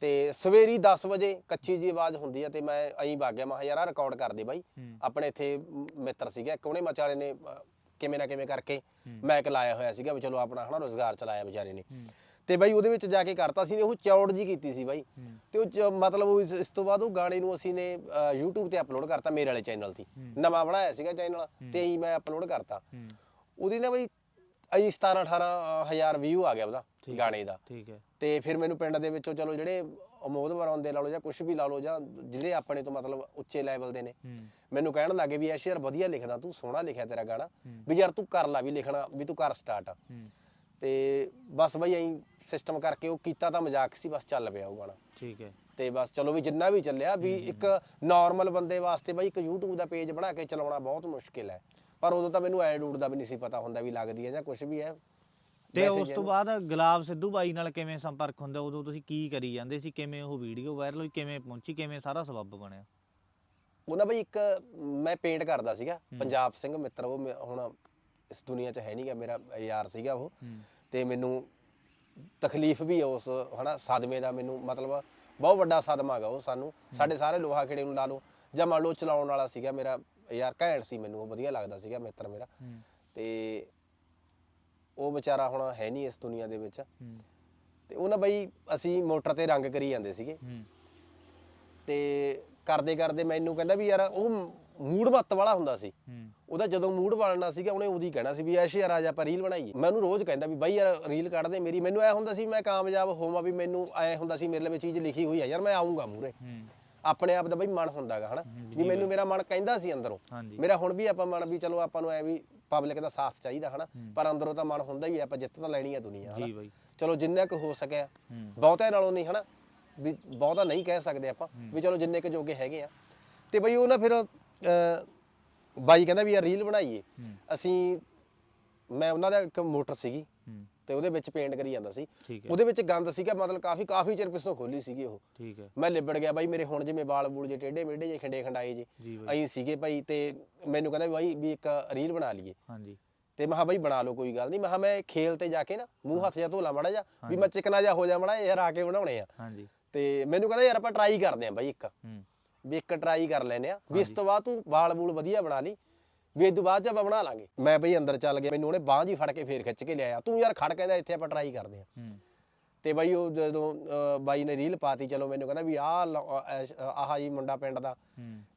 ਤੇ ਸਵੇਰੀ 10 ਵਜੇ ਕੱਚੀ ਜੀ ਆਵਾਜ਼ ਹੁੰਦੀ ਆ ਤੇ ਮੈਂ ਐਂ ਵਗ ਗਿਆ ਮੈਂ ਕਿਹਾ ਯਾਰ ਆਹ ਰਿਕਾਰਡ ਕਰ ਦੇ ਬਾਈ। ਆਪਣੇ ਇੱਥੇ ਮ- ਮਿੱਤਰ ਸੀਗਾ ਇੱਕ ਉਹਨੇ ਮਚਾਲੇ ਨੇ ਅ, ਕਿਵੇਂ ਨਾ ਕਿਵੇਂ ਕਰਕੇ। ਮੈਂ ਇੱਕ ਲਾਇਆ ਹੋਇਆ ਸੀਗਾ ਵੀ ਚਲੋ ਆਪਣਾ ਹਨਾ ਰੋਜ਼ਗਾਰ ਚਲਾਇਆ ਵਿਚਾਰੇ ਨੇ। ਹੂੰ। ਤੇ ਬਾਈ ਉਹਦੇ ਵਿੱਚ ਜਾ ਕੇ ਕਰਤਾ ਸੀ ਨੇ ਉਹ ਚੌੜ ਜੀ ਕੀਤੀ ਸੀ ਬਾਈ। ਹੂੰ। ਤੇ ਉਹ 'ਚ ਮਤਲਬ ਉਹ ਇਸ ਇਸ ਤੋਂ ਬਾਅਦ ਉਹ ਗਾਣੇ ਨੂੰ ਅਸੀਂ ਨੇ ਅ, YouTube ਤੇ ਅਪਲੋਡ ਕਰਤਾ ਮੇਰੇ ਵਾਲੇ ਚੈਨਲ ਤੇ। ਹੂੰ। ਨਵਾਂ ਬਣਾਇਆ ਸੀਗਾ ਚੈਨਲ ਤੇ ਹੀ ਮੈਂ ਅਪਲੋਡ ਕਰਤਾ। ਹੂੰ। ਉਹਦੀ ਨਾ ਬਾਈ ਅਈ 17 18 ਹਜ਼ਾਰ ਵਿਊ ਆ ਗਿਆ ਉਹਦਾ। ਗਾਣੇ ਦਾ। ਠੀਕ ਹੈ। ਤੇ ਫਿਰ ਮੈਨੂੰ ਪਿੰਡ ਦੇ ਵਿੱਚੋਂ ਚਲੋ ਜਿਹੜੇ ਅਮੋਦਵਰ ਆਉਂਦੇ ਲਾ ਲਓ ਜਾਂ ਕੁਝ ਵੀ ਲਾ ਲਓ ਜਾਂ ਜਿਹੜੇ ਆਪਣੇ ਤੋਂ ਮਤਲਬ ਉੱਚੇ ਲੈਵਲ ਦੇ ਨੇ ਮੈਨੂੰ ਕਹਿਣ ਲੱਗੇ ਵੀ ਐਸ਼ ਯਾਰ ਵਧੀਆ ਲਿਖਦਾ ਤੂੰ ਸੋਹਣਾ ਲਿਖਿਆ ਤੇਰਾ ਗਾਣਾ। ਵੀ ਯਾਰ ਤੂੰ ਕਰ ਲਾ ਵੀ ਲਿਖਣਾ ਵੀ ਤੂੰ ਕਰ ਸਟਾਰਟ ਤੇ ਬਸ ਬਈ ਐਂ ਸਿਸਟਮ ਕਰਕੇ ਉਹ ਕੀਤਾ ਤਾਂ ਮਜ਼ਾਕ ਸੀ ਬਸ ਚੱਲ ਪਿਆ ਉਹ ਗਾਣਾ। ਠੀਕ ਹੈ। ਤੇ ਬਸ ਚਲੋ ਵੀ ਜਿੰਨਾ ਵੀ ਚੱਲਿਆ ਵੀ ਇੱਕ ਨਾਰਮਲ ਬੰਦੇ ਵਾਸਤੇ ਬਈ ਇੱਕ YouTube ਦਾ ਪੇਜ ਬਣਾ ਕੇ ਚਲਾਉਣਾ ਬਹੁਤ ਮੁਸ਼ਕਿਲ ਹੈ। ਪਰ ਉਦੋਂ ਤਾਂ ਮੈਨੂੰ ਐਡ ਦਾ ਵੀ ਨਹੀਂ ਸੀ ਪਤਾ ਹੁੰਦਾ ਵੀ ਲੱਗਦੀ ਹੈ ਜਾਂ ਕੁਝ ਵੀ ਹੈ। ਤੇ ਵੈਸੇ ਉਸ ਤੋਂ ਜਿਹਨੂੰ- ਬਾਅਦ ਗੁਲਾਬ ਸਿੱਧੂ ਬਾਈ ਨਾਲ ਕਿਵੇਂ ਸੰਪਰਕ ਹੁੰਦਾ ਉਦੋਂ ਤੁਸੀਂ ਕੀ ਕਰੀ ਜਾਂਦੇ ਸੀ? ਕਿਵੇਂ ਉਹ ਵੀਡੀਓ ਵਾਇਰਲ ਹੋਈ ਕਿਵੇਂ ਪਹੁੰਚੀ ਕਿਵੇਂ ਸਾਰਾ ਸਬੱਬ ਬਣਿਆ? ਉਹ ਨਾ ਬਈ ਇੱਕ ਮੈਂ ਪੇਂਟ ਕਰਦਾ ਸੀਗਾ ਪੰਜਾਬ ਸਿੰਘ ਮਿੱਤਰ ਉਹ ਮੇ- ਹੁਣ ਇਸ ਦੁਨੀਆ 'ਚ ਹੈ ਨਹੀਂਗਾ ਮੇਰਾ ਯਾਰ ਸੀਗਾ ਉਹ। ਤੇ ਮੈਨੂੰ ਤਕਲੀਫ ਵੀ ਹੈ ਉਸ ਹਨਾ ਸਦਮੇ ਦਾ ਮੈਨੂੰ ਮਤਲਬ ਬਹੁਤ ਵੱਡਾ ਸਦਮਾ ਹੈਗਾ ਉਹ ਸਾਨੂੰ। ਸਾਡੇ ਸਾਰੇ ਲੋਹਾ ਖੇੜੇ ਨੂੰ ਲਾ ਲਓ ਜਾਂ ਮੰਨ ਲਓ ਚਲਾਉਣ ਵਾਲਾ ਸੀਗਾ ਮੇਰਾ ਯਾਰ ਘੈਂਟ ਸੀ ਮੈਨੂੰ ਉਹ ਵਧੀਆ ਲੱਗਦਾ ਸੀਗਾ ਮਿੱਤਰ ਮੇਰਾ। ਹੂੰ। ਤੇ ਉਹ ਵਿਚਾਰਾ ਹੁਣ ਹੈ ਨਹੀਂ ਇਸ ਦੁਨੀਆ ਦੇ ਵਿੱਚ। ਹੂੰ। ਤੇ ਉਹ ਨਾ ਬਈ ਅਸੀਂ ਮੋਟਰ ਤੇ ਰੰਗ ਕਰੀ ਜਾਂਦੇ ਸੀਗੇ। ਹੂੰ। ਤੇ ਕਰਦੇ ਕਰਦੇ ਮੈਨੂੰ ਕਹਿੰਦਾ ਵੀ ਯਾਰ ਉਹ ਮੂਡ ਮੱਤ ਵਾਲਾ ਹੁੰਦਾ ਸੀ। ਹੂੰ। ਉਹਦਾ ਜਦੋਂ ਮੂਡ ਬਣਨਾ ਸੀਗਾ ਉਹਨੇ ਉਹਦੀ ਕਹਿਣਾ ਸੀ ਵੀ ਐਸ਼ ਯਾਰ ਆ ਜਾ ਆਪਾਂ ਰੀਲ ਬਣਾਈਏ। ਮੈਂ ਉਹਨੂੰ ਰੋਜ਼ ਕਹਿੰਦਾ ਵੀ ਬਾਈ ਯਾਰ ਰੀਲ ਕੱਢ ਦੇ ਮੇਰੀ। ਮੈਨੂੰ ਐ ਹੁੰਦਾ ਸੀ ਮੈਂ ਕਾਮਯਾਬ ਹੋਵਾਂ ਵੀ ਮੈਨੂੰ ਐ ਹੁੰਦਾ ਸੀ ਮੇਰੇ ਲਈ ਚੀਜ਼ ਲਿਖੀ ਹੋਈ ਆ। ਯਾਰ ਮੈਂ ਆਉਂਗਾ ਮੂਰੇ ਹੂੰ। ਆਪਣੇ ਆਪ ਦਾ ਬਈ ਮਨ ਹੁੰਦਾਗਾ ਹਨਾ? ਵੀ ਮੈਨੂੰ ਮੇਰਾ ਮਨ ਕਹਿੰਦਾ ਸੀ ਅੰਦਰੋਂ। ਮੇਰਾ ਹੁਣ ਵੀ ਆਪਾਂ ਮਨ ਵੀ ਚਲੋ ਆਪਾਂ ਨੂੰ ਐ ਵੀ ਪਬਲਿਕ ਦਾ ਸਾਥ ਚਾਹੀਦਾ ਹਨਾ। ਪਰ ਅੰਦਰੋਂ ਤਾਂ ਮਨ ਹੁੰਦਾ ਹੀ ਆਪਾਂ ਜਿੱਤ ਤਾਂ ਲੈਣੀ ਹੈ ਦੁਨੀਆ ਹਨਾ? ਚਲੋ ਜਿੰਨਾ ਕੁ ਹੋ ਸਕਿਆ ਹੂੰ। ਬਹੁਤਿਆਂ ਨਾਲੋਂ ਨਹੀਂ ਹਨਾ? ਵੀ ਬਹੁਤਾ ਨਹੀਂ ਕਹਿ ਸਕਦੇ ਆਪਾਂ ਵੀ ਚਲੋ ਜਿੰਨੇ ਕੁ ਜੋਗੇ ਹੈਗੇ ਆ। ਤੇ ਬਈ ਉਹ ਨਾ ਫਿਰ ਬਾਈ ਕਹਿੰਦਾ ਵੀ ਯਾਰ ਰੀਲ ਬਣਾਈਏ। ਅਸੀਂ ਮੈਂ ਉਹਨਾਂ ਦਾ ਇੱਕ ਮੋਟਰ ਸੀਗੀ। ਤੇ ਉਹਦੇ ਵਿੱਚ ਪੇਂਟ ਕਰੀ ਜਾਂਦਾ ਸੀ। ਉਹਦੇ ਵਿੱਚ ਗੰਦ ਸੀਗਾ ਮਤਲਬ ਕਾਫੀ ਕਾਫੀ ਚਿਰ ਪਿੱਛੋਂ ਖੋਲੀ ਸੀਗੀ ਉਹ। ਠੀਕ ਹੈ। ਮੈਂ ਲਿਬੜ ਗਿਆ ਬਾਈ ਮੇਰੇ ਹੁਣ ਜਿਵੇਂ ਵਾਲ ਬੂਲ ਜੇ ਟੇਢੇ ਮੇਢੇ ਜੇ ਖੰਡੇ ਖੰਡਾਏ ਜੇ ਅਹੀਂ ਸੀਗੇ ਭਾਈ ਤੇ ਮੈਨੂੰ ਕਹਿੰਦਾ ਬਾਈ ਵੀ ਇੱਕ ਰੀਲ ਬਣਾ ਲਈਏ। ਹਾਂਜੀ। ਤੇ ਮੈਂ ਕਿਹਾ ਬਾਈ ਬਣਾ ਲਓ ਕੋਈ ਗੱਲ ਨਹੀਂ ਮੈਂ ਕਿਹਾ ਮੈਂ ਖੇਲ ਤੇ ਜਾ ਕੇ ਨਾ ਮੂੰਹ ਹੱਥ ਜਾਂ ਧੋਲਾ ਮੜਾ ਜਾ ਵੀ ਮੈਂ ਚਿਕਨਾ ਜਾ ਹੋ ਜਾ ਮੜਾ ਯਾਰ ਆ ਕੇ ਬਣਾਉਣੇ ਆ। ਹਾਂਜੀ। ਤੇ ਮੈਨੂੰ ਕਹਿੰਦਾ ਯਾਰ ਆਪਾਂ ਟਰਾਈ ਕਰਦੇ ਆਂ ਬਾਈ ਇੱਕ। ਵੀ ਇੱਕ ਟਰਾਈ ਕਰ ਲੈਨੇ ਆ ਵੀ ਇਸ ਤੋਂ ਬਾਅਦ ਤੂੰ ਵਾਲ ਬੂਲ ਵਧੀਆ ਬਣਾ ਲਈ। ਵੀ ਤੋਂ ਬਾਅਦ ਚ ਆਪਾਂ ਬਣਾ ਲਾਂਗੇ। ਮੈਂ ਬਈ ਅੰਦਰ ਚੱਲ ਗਿਆ ਮੈਨੂੰ ਉਹਨੇ ਬਾਂਹ ਜੀ ਫੜ ਕੇ ਫੇਰ ਖਿੱਚ ਕੇ ਲਿਆਇਆ। ਤੂੰ ਯਾਰ ਖੜ ਕਹਿੰਦਾ ਇੱਥੇ ਆਪਾਂ ਟਰਾਈ ਕਰਦੇ ਆਂ ਹੂੰ। ਤੇ ਬਾਈ ਉਹ ਜਦੋਂ ਬਾਈ ਨੇ ਰੀਲ ਪਾਤੀ ਚਲੋ ਮੈਨੂੰ ਕਹਿੰਦਾ ਵੀ ਆਹ ਆਹ ਜੀ ਮੁੰਡਾ ਪਿੰਡ ਦਾ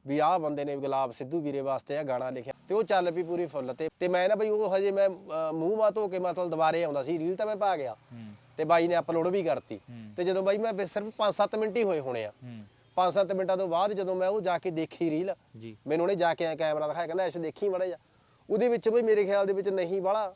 ਵੀ ਆਹ ਬੰਦੇ ਨੇ ਗੁਲਾਬ ਸਿੱਧੂ ਵੀਰੇ ਵਾਸਤੇ ਇਹ ਗਾਣਾ ਲਿਖਿਆ। ਤੇ ਉਹ ਚੱਲ ਪਈ ਪੂਰੀ ਫੁੱਲ ਤੇ ਤੇ ਮੈਂ ਨਾ ਬਈ ਉਹ ਹਜੇ ਮੈਂ ਮੂੰਹ ਮਾ ਧੋ ਕੇ ਮਤਲਬ ਦੁਬਾਰੇ ਆਉਂਦਾ ਸੀ ਰੀਲ ਤਾਂ ਮੈਂ ਪਾ ਗਿਆ। ਤੇ ਬਾਈ ਨੇ ਅਪਲੋਡ ਵੀ ਕਰਤੀ। ਤੇ ਜਦੋਂ ਬਾਈ ਮੈਂ ਸਿਰਫ 5-7 ਮਿੰਟ ਹੀ ਹੋਏ ਹੋਣੇ ਆ। 5-7 ਮਿੰਟਾਂ ਤੋਂ ਬਾਅਦ ਜਦੋਂ ਮੈਂ ਉਹ ਜਾ ਕੇ ਦੇਖੀ ਰੀਲ ਜੀ। ਮੈਨੂੰ ਉਹਨੇ ਜਾ ਕੇ ਐ ਕੈਮਰਾ ਦਿਖਾਇਆ ਕਹਿੰਦਾ ਐਸੇ ਦੇਖੀ ਮੜਾ ਜਾ ਉਹਦੇ ਵਿੱਚ ਬਈ ਮੇਰੇ ਖਿਆਲ ਦੇ ਵਿੱਚ ਨਹੀਂ ਵਾਲਾ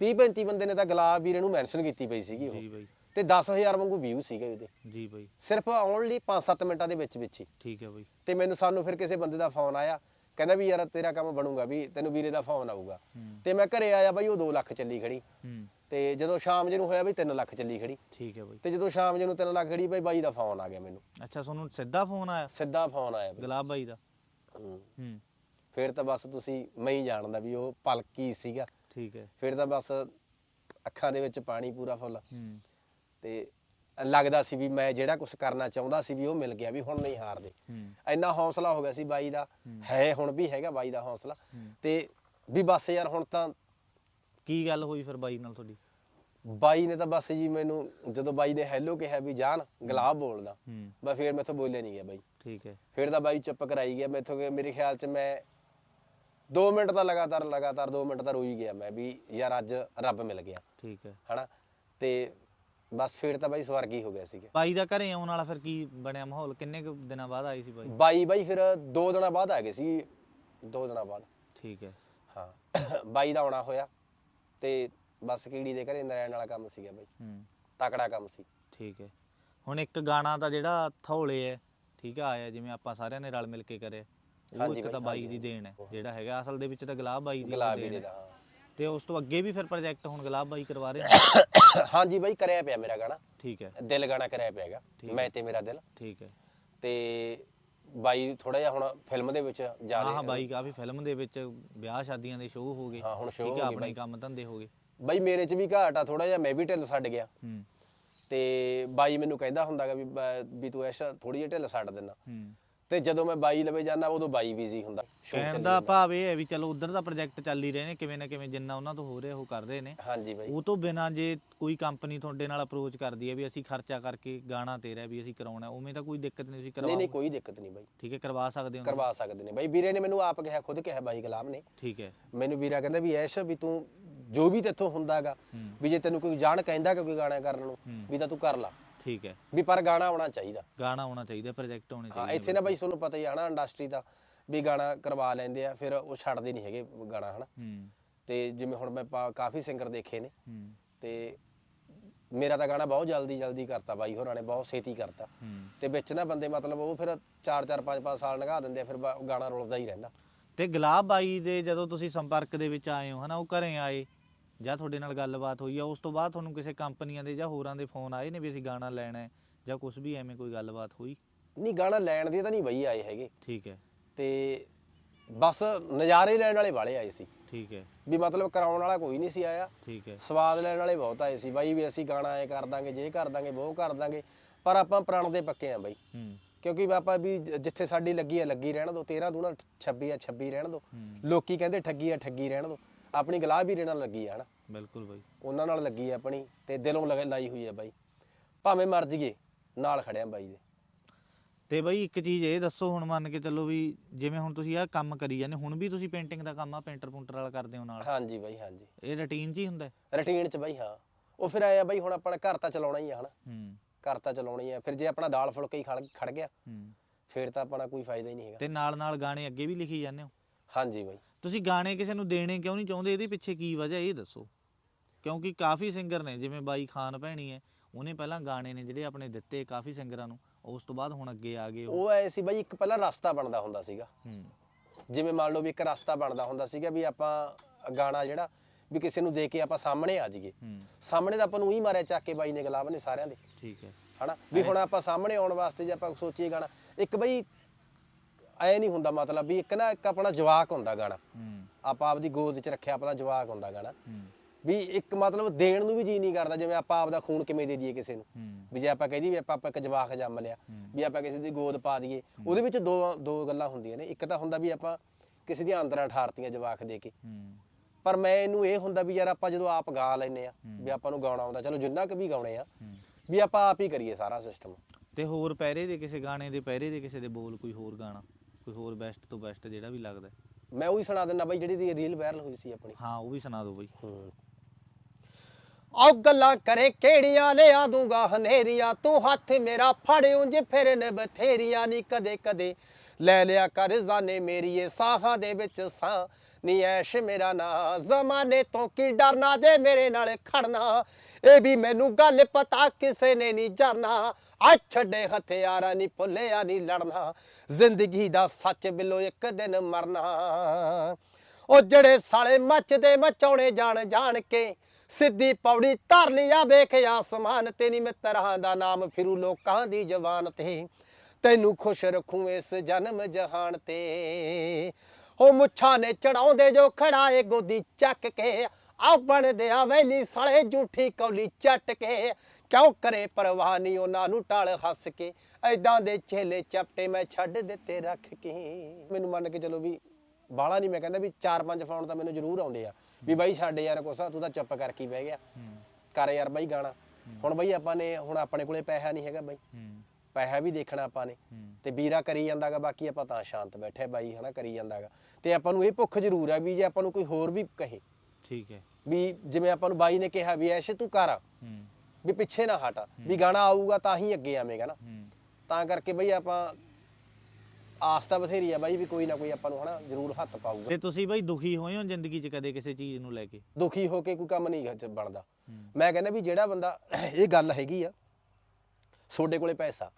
30-35 ਬੰਦੇ ਨੇ ਤਾਂ ਗੁਲਾਬ ਵੀਰੇ ਨੂੰ ਮੈਂਸ਼ਨ ਕੀਤੀ ਪਈ ਸੀਗੀ ਉਹ। ਜੀ ਬਾਈ। ਤੇ 10000 ਵਾਂਗੂ ਵਿਊ ਸੀਗੇ ਉਹਦੇ। ਜੀ ਬਾਈ। ਸਿਰਫ ਓਨਲੀ 5-7 ਮਿੰਟਾਂ ਦੇ ਵਿੱਚ ਵਿੱਚ ਹੀ। ਠੀਕ ਹੈ ਬਾਈ। ਤੇ ਮੈਨੂੰ ਸਾਨੂੰ ਫਿਰ ਕਿਸੇ ਬੰਦੇ ਦਾ ਫੋਨ ਆਇਆ ਕਹਿੰਦਾ ਵੀ ਯਾਰ ਤੇਰਾ ਕੰਮ ਬਣੂਗਾ ਵੀ ਤੈਨੂੰ ਵੀਰੇ ਦਾ ਫੋਨ ਆਊਗਾ। ਹੂੰ। ਤੇ ਮੈਂ ਘਰੇ ਆਇਆ ਬਾਈ ਉਹ 2 ਲੱਖ ਚੱਲੀ ਖੜੀ। ਹੂੰ। ਤੇ ਜਦੋਂ ਸ਼ਾਮ ਜਿਹਨੂੰ ਹੋਇਆ ਬਈ 3 ਲੱਖ ਚੱਲੀ ਖੜੀ। ਠੀਕ ਹੈ ਬਾਈ। ਤੇ ਜਦੋਂ ਸ਼ਾਮ ਜਿਹਨੂੰ 3 ਲੱਖ ਖੜੀ ਬਈ ਬਾਈ ਦਾ ਫੋਨ ਆ ਗਿਆ ਮੈਨੂੰ। ਅੱਛਾ ਤੁਹਾਨੂੰ ਸਿੱਧਾ ਫੋਨ ਆਇਆ? ਸਿੱਧਾ ਫੋਨ ਆਇਆ ਬਈ। ਗੁਲਾਬ ਬਾਈ ਦਾ? ਹੂੰ। ਹੂੰ। ਫਿਰ ਤਾਂ ਬਸ ਤੁਸੀਂ ਮੈਂ ਹੀ ਜਾਣਦਾ ਵੀ ਉਹ ਪਲ ਕੀ ਸੀਗਾ। ਠੀਕ ਹੈ। ਫਿਰ ਤਾਂ ਬਸ ਅੱਖਾਂ ਦੇ ਵਿੱਚ ਪਾਣੀ ਪੂਰਾ ਫੁੱਲ। ਹੂੰ। ਤੇ ਲੱਗਦਾ ਸੀ ਵੀ ਮੈਂ ਜਿਹੜਾ ਕੁਝ ਕਰਨਾ ਚਾਹੁੰਦਾ ਸੀ ਵੀ ਉਹ ਮਿਲ ਗਿਆ ਵੀ ਹੁਣ ਨਹੀਂ ਹਾਰਦੇ। ਹੂੰ। ਇੰਨਾ ਹੌਸਲਾ ਹੋ ਗਿਆ ਸੀ ਬਾਈ ਦਾ। ਹੈ। ਹੁਣ ਵੀ ਹੈਗਾ ਬਾਈ ਦਾ ਹੌਸਲਾ। ਤੇ ਵੀ ਬਸ ਯਾਰ ਹੁਣ ਤਾਂ ਕੀ ਗੱਲ ਹੋਈ ਫਿਰ ਬਾਈ ਨਾਲ ਤੁਹਾਡੀ? ਬਾਈ ਨੇ ਤਾਂ ਬਸ ਜੀ ਮੈਨੂੰ ਜਦੋਂ ਬਾਈ ਨੇ ਹੈਲੋ ਕਿਹਾ ਵੀ ਜਾਨ ਗੁਲਾਬ ਬੋਲਦਾ। ਹੂੰ। ਬਸ ਫਿਰ ਮੈਥੋਂ ਬੋਲਿਆ ਨਹੀਂ ਗਿਆ ਬਾਈ। ਠੀਕ ਹੈ। ਫਿਰ ਤਾਂ ਬਾਈ ਚੁੱਪ ਕਰਾਈ ਗਿਆ। ਮੈਥੋਂ ਕਿ ਮੇਰੇ ਖਿਆਲ 'ਚ ਮੈਂ 2 ਮਿੰਟ ਤਾਂ ਲਗਾਤਾਰ ਲਗਾਤਾਰ 2 ਮਿੰਟ ਤਾਂ ਰੋਈ ਗਿਆ ਮੈਂ ਵੀ ਯਾਰ ਅੱਜ ਰੱਬ ਮਿਲ ਗਿਆ। ਠੀਕ ਹੈ। ਹਨਾ? ਤੇ ਬਸ ਫਿਰ ਤਾਂ ਬਾਈ ਸਵਰਗੀ ਹੋ ਗਿਆ ਸੀਗਾ। ਬਾਈ ਦਾ ਘਰੇ ਆਉਣ ਵਾਲਾ ਫਿਰ ਕੀ ਬਣਿਆ ਮਾਹੌਲ? ਕਿੰਨੇ ਕੁ ਦਿਨਾਂ ਬਾਅਦ ਆਈ ਸੀ ਬਾਈ? ਬਾਈ ਬਾਈ ਫਿਰ 2 ਦਿਨਾਂ ਬਾਅਦ ਆ ਗਏ ਸੀ। 2 ਦਿਨਾਂ ਬਾਅਦ। ਠੀਕ ਹੈ। ਹਾਂ। ਬਾਈ ਦਾ ਆਉਣਾ ਹੋਇਆ। ਤੇ ਬਸ ਕੀੜੀ ਦੇ ਘਰੇ ਨਰੈਣ ਵਾਲਾ ਕੰਮ ਸੀਗਾ ਬਾਈ। ਹੂੰ। ਤਕੜਾ ਕੰਮ ਸੀ। ਠੀਕ ਹੈ। ਹੁਣ ਇੱਕ ਗਾਣਾ ਤਾਂ ਜਿਹੜਾ ਥੌਲੇ ਹੈ ਠੀਕ ਆ ਆਇਆ ਜਿਵੇਂ ਆਪਾਂ ਸਾਰਿਆਂ ਨੇ ਰਲ ਮਿਲ ਕੇ ਕਰਿਆ। ਉਹ ਹਾਂਜੀ ਇੱਕ ਤਾਂ ਬਾਈ, ਦੀ ਦੇਣ ਹੈ ਜਿਹੜਾ ਹੈਗਾ ਅਸਲ ਦੇ ਵਿੱਚ ਤਾਂ ਗੁਲਾਬ ਬਾਈ ਦੀ ਗੁਲਾਬ ਦੇਣ ਹੈ। ਦਾ ਹਾਂ। ਤੇ ਉਸ ਤੋਂ ਅੱਗੇ ਵੀ ਫਿਰ ਪ੍ਰੋਜੈਕਟ ਹੁਣ ਗੁਲਾਬ ਬਾਈ ਕਰਵਾ ਰਹੇ ਨੇ? ਹਾਂਜੀ ਬਾਈ ਕਰਿਆ ਪਿਆ ਮੇਰਾ ਗਾਣਾ। ਠੀਕ ਹੈ। ਦਿਲ ਗਾਣਾ ਕਰਿਆ ਪਿਆ ਹੈਗਾ। ਠੀਕ ਮੈਂ ਤੇ ਮੇਰਾ ਦਿਲ। ਠੀਕ ਹੈ। ਤੇ ਬਾਈ ਥੋੜਾ ਜਿਹਾ ਹੁਣ ਫਿਲਮ ਦੇ ਵਿੱਚ ਜਾ ਹਾਂ ਹਾਂ ਬਾਈ ਕਾਫੀ ਫਿਲਮ ਦੇ ਵਿੱਚ ਵਿਆਹ ਸ਼ਾਦੀਆਂ ਦੇ ਸ਼ੋਅ ਹੋ ਗਏ। ਹਾਂ ਹੁਣ ਠੀਕ ਹੋ ਹੈ ਗਏ ਆਪਣੇ ਬਾਈ। ਕੰਮ ਧੰਦੇ ਹੋ ਗਏ। ਬਾਈ ਮੇਰੇ 'ਚ ਵੀ ਘਾਟ ਆ ਥੋੜਾ ਜਿਹਾ ਮੈਂ ਵੀ ਢਿੱਲ ਛੱਡ ਗਿਆ। ਹੂੰ। ਤੇ ਬਾਈ ਮੈਨੂੰ ਕਹਿੰਦਾ ਹੁੰਦਾਗਾ ਵੀ ਬ- ਵੀ ਤੂੰ ਐਸਾ ਥੋੜੀ ਜਿਹੀ ਢਿੱਲ ਛੱਡ ਦੇਣਾ ਹੂੰ। ਤੇ ਜਦੋਂ ਮੈਂ ਬਾਈ ਲਵੇ ਜਾਂਦਾ ਉਦੋਂ ਬਾਈ ਬਿਜ਼ੀ ਹੁੰਦਾ। ਕਹਿਣ ਚੱਲੀ ਦਾ। ਭਾਵ ਇਹ ਹੈ ਵੀ ਚਲੋ ਉਧਰ ਦਾ ਪ੍ਰੋਜੈਕਟ ਚੱਲ ਹੀ ਰਹੇ ਨੇ ਕਿਵੇਂ ਨਾ ਕਿਵੇਂ ਜਿੰਨਾ ਉਹਨਾਂ ਤੋਂ ਹੋ ਰਿਹਾ ਉਹ ਕਰ ਰਹੇ ਨੇ। ਹਾਂਜੀ ਬਾਈ। ਉਹ ਤੋਂ ਬਿਨਾ ਜੇ ਕੋਈ ਕੰਪਨੀ ਤੁਹਾਡੇ ਨਾਲ ਅਪਰੋਚ ਕਰਦੀ ਹੈ ਵੀ ਅਸੀਂ ਖਰਚਾ ਕਰਕੇ ਗਾਣਾ ਤੇਰਾ ਵੀ ਅਸੀਂ ਕਰਾਉਣਾ ਉਵੇਂ ਤਾਂ ਕੋਈ ਦਿੱਕਤ ਨਹੀਂ ਤੁਸੀਂ ਨਹੀਂ ਨਹੀਂ ਕਰਵਾਓ ਕੋਈ ਦਿੱਕਤ ਨਹੀਂ ਬਾਈ। ਠੀਕ ਹੈ ਕਰਵਾ ਸਕਦੇ ਹੋ ਕਰਵਾ ਸਕਦੇ ਨੇ ਬਾਈ। ਵੀਰੇ ਨੇ ਮੈਨੂੰ ਆਪ ਕਿਹਾ ਖੁਦ ਕਿਹਾ ਬਾਈ ਗੁਲਾਮ ਨੇ। ਠੀਕ ਹੈ। ਮੈਨੂੰ ਵੀਰਾ ਕਹਿੰਦਾ ਵੀ ਐਸ਼ ਵੀ ਤੂੰ ਜੋ ਵੀ ਤੇਥੋਂ ਹੁੰਦਾਗਾ ਹੂੰ। ਵੀ ਜੇ ਤੈਨੂੰ ਕੋਈ ਜਾਣ ਕਹਿੰਦਾ ਕਿ ਕੋਈ ਗਾਣਾ ਕਰਨ ਨੂੰ ਹੂੰ। ਵੀ ਤਾਂ ਤੂੰ ਕਰ ਲਾ। ਠੀਕ ਹੈ। ਵੀ ਪਰ ਗਾਣਾ ਆਉਣਾ ਚਾਹੀਦਾ। ਗਾਣਾ ਆਉਣਾ ਚਾਹੀਦਾ ਪ੍ਰੋਜੈਕਟ ਹੋਣੇ ਹਾਂ ਚਾਹੀਦੇ ਇੱਥੇ ਨਾ ਬਾਈ ਤੁਹਾਨੂੰ ਪਤਾ ਹੀ ਆ ਨਾ ਇੰਡਸਟਰੀ ਦਾ ਵੀ ਗਾਣਾ ਕਰਵਾ ਲੈਂਦੇ ਆ ਫਿਰ ਉਹ ਛੱਡਦੇ ਨਹੀਂ ਹੈਗੇ ਗਾਣਾ ਹਨਾ। ਹੂੰ। ਤੇ ਜਿਵੇਂ ਹੁਣ ਮੈਂ ਪਾ- ਕਾਫੀ ਸਿੰਗਰ ਦੇਖੇ ਨੇ। ਹੂੰ। ਤੇ ਮੇਰਾ ਤਾਂ ਗਾਣਾ ਬਹੁਤ ਜਲਦੀ ਜਲਦੀ ਕਰਤਾ ਬਾਈ ਹੋਰਾਂ ਨੇ ਬਹੁਤ ਛੇਤੀ ਕਰਤਾ। ਹੂੰ। ਤੇ ਵਿੱਚ ਨਾ ਬੰਦੇ ਮਤਲਬ ਉਹ ਫਿਰ 4 4 5 5 ਸਾਲ ਲੰਘਾ ਦਿੰਦੇ ਆ ਫਿਰ ਬਾ- ਗਾਣਾ ਰੁਲਦਾ ਹੀ ਰਹਿੰਦਾ। ਤੇ ਗੁਲਾਬ ਬਾਈ ਦੇ ਜਦੋਂ ਤੁਸੀਂ ਸੰਪਰਕ ਦੇ ਵਿੱਚ ਆਏ ਹੋ ਹਨਾ ਉਹ ਘਰੇ ਆਏ ਜਾਂ ਤੁਹਾਡੇ ਨਾਲ ਗੱਲਬਾਤ ਹੋਈ ਆ ਉਸ ਤੋਂ ਬਾਅਦ ਤੁਹਾਨੂੰ ਕਿਸੇ ਕੰਪਨੀਆਂ ਦੇ ਜਾਂ ਹੋਰਾਂ ਦੇ ਫੋਨ ਆਏ ਨੇ ਵੀ ਅਸੀਂ ਗਾਣਾ ਲੈਣਾ ਹੈ ਜਾਂ ਕੁਝ ਵੀ ਐਵੇਂ ਕੋਈ ਗੱਲਬਾਤ ਹੋਈ? ਨਹੀਂ ਗਾਣਾ ਲੈਣ ਦੀ ਤਾਂ ਨਹੀਂ ਬਈ ਆਏ ਹੈਗੇ। ਠੀਕ ਹੈ। ਤੇ ਬਸ ਨਜ਼ਾਰੇ ਲੈਣ ਵਾਲੇ ਵਾਲੇ ਆਏ ਸੀ। ਠੀਕ ਹੈ। ਵੀ ਮਤਲਬ ਕਰਾਉਣ ਵਾਲਾ ਕੋਈ ਨਹੀਂ ਸੀ ਆਇਆ। ਠੀਕ ਹੈ। ਸਵਾਦ ਲੈਣ ਵਾਲੇ ਬਹੁਤ ਆਏ ਸੀ। ਬਾਈ ਵੀ ਅਸੀਂ ਗਾਣਾ ਐ ਕਰ ਦਾਂਗੇ ਜੇ ਕਰ ਦਾਂਗੇ ਉਹ ਕਰ ਦਾਂਗੇ। ਪਰ ਆਪਾਂ ਪ੍ਰਣ ਦੇ ਪੱਕੇ ਆ ਬਾਈ। ਹੂੰ। ਕਿਉਂਕਿ ਆਪਾਂ ਵੀ ਜਿੱਥੇ ਸਾਡੀ ਲੱਗੀ ਆ ਲੱਗੀ ਰਹਿਣ ਦੋ। 13 ਦੂਣਾ 26 ਆ 26 ਰਹਿਣ ਦੋ। ਲੋਕੀ ਕਹਿੰਦੇ ਠੱਗੀ ਆ ਠੱਗੀ ਰਹਿਣ ਦੋ। ਆਪਣੀ ਗੁਲਾਬ ਵੀਰੇ ਨਾਲ ਲੱਗੀ ਆ ਹਨਾ। ਬਿਲਕੁਲ ਬਾਈ। ਉਹਨਾਂ ਨਾਲ ਲੱਗੀ ਆ ਆਪਣੀ ਤੇ ਦਿਲੋਂ ਲਗ- ਲਾਈ ਹੋਈ ਆ ਬਾਈ। ਭਾਵੇਂ ਮਰ ਜੀਏ ਨਾਲ ਖੜਿਆ ਬਾਈ ਦੇ। ਤੇ ਬਾਈ ਇੱਕ ਚੀਜ਼ ਇਹ ਦੱਸੋ ਹੁਣ ਮੰਨ ਕੇ ਚੱਲੋ ਵੀ ਜਿਵੇਂ ਹੁਣ ਤੁਸੀਂ ਆਹ ਕੰਮ ਕਰੀ ਜਾਂਦੇ ਹੁਣ ਵੀ ਤੁਸੀਂ ਪੇਂਟਿੰਗ ਦਾ ਕੰਮ ਆ ਪੇਂਟਰ ਪੁੰਟਰ ਵਾਲਾ ਕਰਦੇ ਹੋ ਨਾਲ? ਹਾਂਜੀ ਬਾਈ ਹਾਂਜੀ। ਇਹ ਰੁਟੀਨ 'ਚ ਹੀ ਹੁੰਦਾ? ਹੈ? ਰੁਟੀਨ ਚ ਬਾਈ ਹਾਂ। ਉਹ ਫਿਰ ਆਇਆ ਬਾਈ ਹੁਣ ਆਪਣਾ ਘਰ ਤਾਂ ਚਲਾਉਣਾ ਹੀ ਆ ਹਨਾ। ਹੂੰ। ਘਰ ਤਾਂ ਚਲਾਉਣਾ ਹੀ ਆ ਫਿਰ ਜੇ ਆਪਣਾ ਦਾਲ ਫੁਲਕਾ ਹੀ ਖੜ ਖੜ ਗਿਆ ਹੂੰ। ਫਿਰ ਤਾਂ ਆਪਣਾ ਕੋਈ ਫਾਇਦਾ ਹੀ ਨਹੀਂ ਹੈਗਾ। ਤੇ ਨਾਲ ਨਾਲ ਗਾਣੇ ਅੱਗੇ ਵੀ ਲਿਖੀ ਜਾਂਦੇ ਹੋ? ਹਾਂਜੀ ਬਾਈ। ਤੁਸੀਂ ਗਾਣੇ ਕਿਸੇ ਨੂੰ ਦੇਣੇ ਕਿਉਂ ਨਹੀਂ ਚਾਹੁੰਦੇ? ਇਹਦੇ ਪਿੱਛੇ ਕੀ ਵਜ੍ਹਾ? ਇਹ ਦੱਸੋ। ਕਿਉਂਕਿ ਕਾਫੀ ਸਿੰਗਰ ਨੇ ਜਿਵੇਂ ਬਾਈ ਖਾਨ ਭੈਣੀ ਹੈ ਉਹਨੇ ਪਹਿਲਾਂ ਗਾਣੇ ਨੇ ਜਿਹੜੇ ਆਪਣੇ ਦਿੱਤੇ ਕਾਫੀ ਸਿੰਗਰਾਂ ਨੂੰ ਉਸ ਤੋਂ ਬਾਅਦ ਹੁਣ ਅੱਗੇ ਆ ਗਏ ਉਹ। ਉਹ ਐ ਸੀ ਬਾਈ ਇੱਕ ਪਹਿਲਾਂ ਰਸਤਾ ਬਣਦਾ ਹੁੰਦਾ ਸੀਗਾ। ਹੂੰ। ਜਿਵੇਂ ਮੰਨ ਲਓ ਵੀ ਇੱਕ ਰਸਤਾ ਬਣਦਾ ਹੁੰਦਾ ਸੀਗਾ ਵੀ ਆਪਾਂ ਗਾਣਾ ਜਿਹੜਾ ਵੀ ਕਿਸੇ ਨੂੰ ਦੇ ਕੇ ਆਪਾਂ ਸਾਹਮਣੇ ਆ ਜਾਈਏ। ਹੂੰ। ਸਾਹਮਣੇ ਤਾਂ ਆਪਾਂ ਨੂੰ ਹੀ ਮਾਰਿਆ ਚੱਕ ਕੇ ਬਾਈ ਨੇ ਗਲਾਬ ਨੇ ਸਾਰਿਆਂ ਦੇ। ਠੀਕ ਹੈ। ਹਨਾ? ਵੀ ਹੁਣ ਆਪਾਂ ਸਾਹਮਣੇ ਆਉਣ ਵਾਸਤੇ ਜੇ ਆਪਾਂ ਸੋਚੀਏ ਗਾਣਾ। ਇੱਕ ਬਈ ਐ ਨਹੀਂ ਹੁੰਦਾ ਮਤਲਬ ਵੀ ਇੱਕ ਨਾ ਇੱਕ ਆਪਣਾ ਜਵਾਕ ਹੁੰਦਾ ਗਾਣਾ। ਹੂੰ। ਆਪਾਂ ਆਪਦੀ ਗੋਦ 'ਚ ਰੱਖਿਆ ਆਪਣਾ ਜਵਾਕ ਹੁੰਦਾ ਗਾਣਾ। ਵੀ ਇੱਕ ਮਤਲਬ ਦੇਣ ਨੂੰ ਵੀ ਜੀ ਨਹੀਂ ਕਰਦਾ ਜਿਵੇਂ ਆਪਾਂ ਆਪਦਾ ਖੂਨ ਕਿਵੇਂ ਦੇ ਦਈਏ ਕਿਸੇ ਨੂੰ। ਵੀ ਜੇ ਆਪਾਂ ਕਹਦੀ ਵੀ ਆਪਾਂ ਆਪਾਂ ਇੱਕ ਜਵਾਕ ਜੰਮ ਲਿਆ। ਵੀ ਆਪਾਂ ਕਿਸੇ ਦੀ ਗੋਦ ਪਾ ਦਈਏ। ਉਹਦੇ ਵਿੱਚ ਦੋ ਦੋ ਗੱਲਾਂ ਹੁੰਦੀਆਂ ਨੇ। ਇੱਕ ਤਾਂ ਹੁੰਦਾ ਵੀ ਆਪਾਂ ਕਿਸੇ ਦੀਆਂ ਅੰਦਰਾਂ ਠਾਰਤੀਆਂ ਜਵਾਕ ਦੇ ਕੇ। ਪਰ ਮੈਂ ਇਹਨੂੰ ਇਹ ਹੁੰਦਾ ਵੀ ਯਾਰ ਆਪਾਂ ਜਦੋਂ ਆਪ ਗਾ ਲੈਨੇ ਆ ਵੀ ਆਪਾਂ ਨੂੰ ਗਾਉਣਾ ਆਉਂਦਾ। ਚਲੋ ਜਿੰਨਾ ਕੁ ਵੀ ਗਾਉਣੇ ਆ ਵੀ ਆਪਾਂ ਆਪ ਹੀ ਕਰੀਏ ਸਾਰਾ ਸਿਸਟਮ ਤੇ ਹੋਰ ਪਹਿਰੇ ਦੇ ਕਿਸੇ ਗਾਣੇ ਦੇ ਪਹਿਰੇ ਦੇ ਕਿਸੇ ਦੇ ਬੋਲ ਕੋਈ ਹੋਰ ਗਾਣਾ? ਕੋਈ ਹੋਰ ਬੈਸਟ ਤੋਂ ਬੈਸਟ ਜਿਹੜਾ ਵੀ ਲੱਗਦਾ। ਮੈਂ ਉਹੀ ਸੁਣਾ ਦਿੰਦਾ ਬਾਈ ਜਿਹੜੀ ਦੀ ਰੀਲ ਵਾਇਰਲ ਹੋਈ ਸੀ ਆਪਣੀ। ਹਾਂ ਉਹ ਵੀ ਸੁਣਾ ਦਿਓ ਬਈ। ਹੂੰ। ਗੱਲਾਂ ਕਰੇ ਕਿਹੜੀਆਂ ਲਿਆ ਦੂੰਗਾ ਹਨੇਰੀਆਂ। ਤੂੰ ਹੱਥ ਮੇਰਾ ਫੜ ਉਂਝ ਫਿਰਨ ਬਥੇਰੀਆਂ ਨਹੀਂ ਕਦੇ ਕਦੇ ਲੈ ਲਿਆ ਕਰ ਜ਼ਾਨੇ ਮੇਰੀਏ ਸਾਹਾਂ ਦੇ ਵਿੱਚ ਸਾਂ ਨੀ ਐਸ਼ ਮੇਰਾ ਨਾ, ਜ਼ਮਾਨੇ ਤੋਂ ਕੀ ਡਰਨਾ ਜੇ ਮੇਰੇ ਨਾਲ ਖੜਨਾ? ਇਹ ਵੀ ਮੈਨੂੰ ਗੱਲ ਪਤਾ, ਕਿਸੇ ਨੇ ਨਹੀਂ ਜਰਨਾ ਆ ਛੱਡੇ ਹਥਿਆਰਾਂ ਨਹੀਂ ਭੁੱਲਿਆ ਨਹੀਂ ਲੜਨਾ। ਜ਼ਿੰਦਗੀ ਦਾ ਸੱਚ ਬਿੱਲੋ ਇੱਕ ਦਿਨ ਮਰਨਾ। ਉਹ ਜਿਹੜੇ ਸਾਲੇ ਮੱਚਦੇ ਮਚਾਉਣੇ ਜਾਣ ਜਾਣ ਕੇ, ਸਿੱਧੀ ਪੌੜੀ ਧਰ ਲਿਆ ਵੇਖ ਆਸਮਾਨ ਤੇ ਨਹੀਂ ਮਿੱਤਰਾਂ ਦਾ ਨਾਮ, ਫਿਰੂ ਲੋਕਾਂ ਦੀ ਜ਼ਬਾਨ ਤੇ। ਤੈਨੂੰ ਖੁਸ਼ ਰੱਖੂ ਇਸ ਜਨਮ ਜਹਾਨ ਤੇ। ਉਹ ਮੁੱਛਾਂ ਨੇ ਚੜਾਉਂਦੇ ਜੋ ਖੜਾਏ ਗੋਦੀ ਚੱਕ ਕੇ। ਆ ਬਣਦੇ ਆ ਵੈਲੀ ਸਾਲੇ ਝੂਠੀ ਕੌਲੀ ਚੱਟ ਕੇ। ਕਿਉਂ ਕਰੇ ਪਰਵਾਹ ਨਹੀਂ ਉਹਨਾਂ ਨੂੰ ਟਾਲ ਹੱਸ ਕੇ। ਐਦਾਂ ਦੇ ਛੇਲੇ ਚਪਟੇ ਮੈਂ ਛੱਡ ਦਿੱਤੇ ਰੱਖ ਕੇ। ਮੈਨੂੰ ਮੰਨ ਕੇ ਚਲੋ ਵੀ ਬਾਲਾ ਨਹੀਂ ਮੈਂ ਕਹਿੰਦਾ ਵੀ ਚਾਰ ਪੰਜ ਫੋਨ ਤਾਂ ਮੈਨੂੰ ਜ਼ਰੂਰ ਆਉਂਦੇ ਆ। ਵੀ ਬਾਈ ਛੱਡ ਯਾਰ ਕੋਸਾ ਤੂੰ ਤਾਂ ਚੁੱਪ ਕਰਕੇ ਬਹਿ ਗਿਆ। ਕਰ ਯਾਰ ਬਾਈ ਗਾਣਾ। ਹੁਣ ਬਾਈ ਆਪਾਂ ਨੇ ਹੁਣ ਆਪਣੇ ਕੋਲੇ ਪੈਸਾ ਨਹੀਂ ਹੈਗਾ ਬਾਈ। ਪੈਸਾ ਵੀ ਦੇਖਣਾ ਆਪਾਂ ਨੇ ਤੇ ਵੀਰਾ ਕਰੀ ਜਾਂਦਾਗਾ ਬਾਕੀ ਆਪਾਂ ਤਾਂ ਸ਼ਾਂਤ ਬੈਠੇ ਬਾਈ ਹਨਾ ਕਰੀ ਜਾਂਦਾਗਾ। ਤੇ ਆਪਾਂ ਨੂੰ ਇਹ ਭੁੱਖ ਜ਼ਰੂਰ ਆ ਵੀ ਜੇ ਆਪਾਂ ਨੂੰ ਕੋਈ ਹੋਰ ਵੀ ਕਹੇ। ਠੀਕ ਹੈ। ਵੀ ਜਿਵੇਂ ਆਪਾਂ ਨੂੰ ਬਾਈ ਨੇ ਕਿਹਾ ਵੀ ਐਸ਼ ਤੂੰ ਕਰ ਵੀ ਪਿੱਛੇ ਨਾ ਹਟ ਵੀ ਗਾਣਾ ਆਊਗਾ ਤਾਂ ਹੀ ਅੱਗੇ ਆਵੇਂਗਾ ਨਾ ਤਾਂ ਕਰਕੇ ਬਈ ਆਪਾਂ ਆਸ ਤਾਂ ਬਥੇਰੀ ਆ ਬਾਈ ਵੀ ਕੋਈ ਨਾ ਕੋਈ ਆਪਾਂ ਨੂੰ ਹਨਾ ਜ਼ਰੂਰ ਹੱਥ ਪਾਊਗਾ। ਤੇ ਤੁਸੀਂ ਬਈ ਦੁਖੀ ਹੋਏ ਹੋ ਜ਼ਿੰਦਗੀ 'ਚ ਕਦੇ ਕਿਸੇ ਚੀਜ਼ ਨੂੰ ਲੈ ਕੇ? ਦੁਖੀ ਹੋ ਕੇ ਕੋਈ ਕੰਮ ਨਹੀਂ ਬਣਦਾ। ਮੈਂ ਕਹਿੰਦਾ ਵੀ ਜਿਹੜਾ ਬੰਦਾ ਇਹ ਗੱਲ ਹੈਗੀ ਆ ਤੁਹਾਡੇ ਕੋਲੇ ਪੈਸਾ।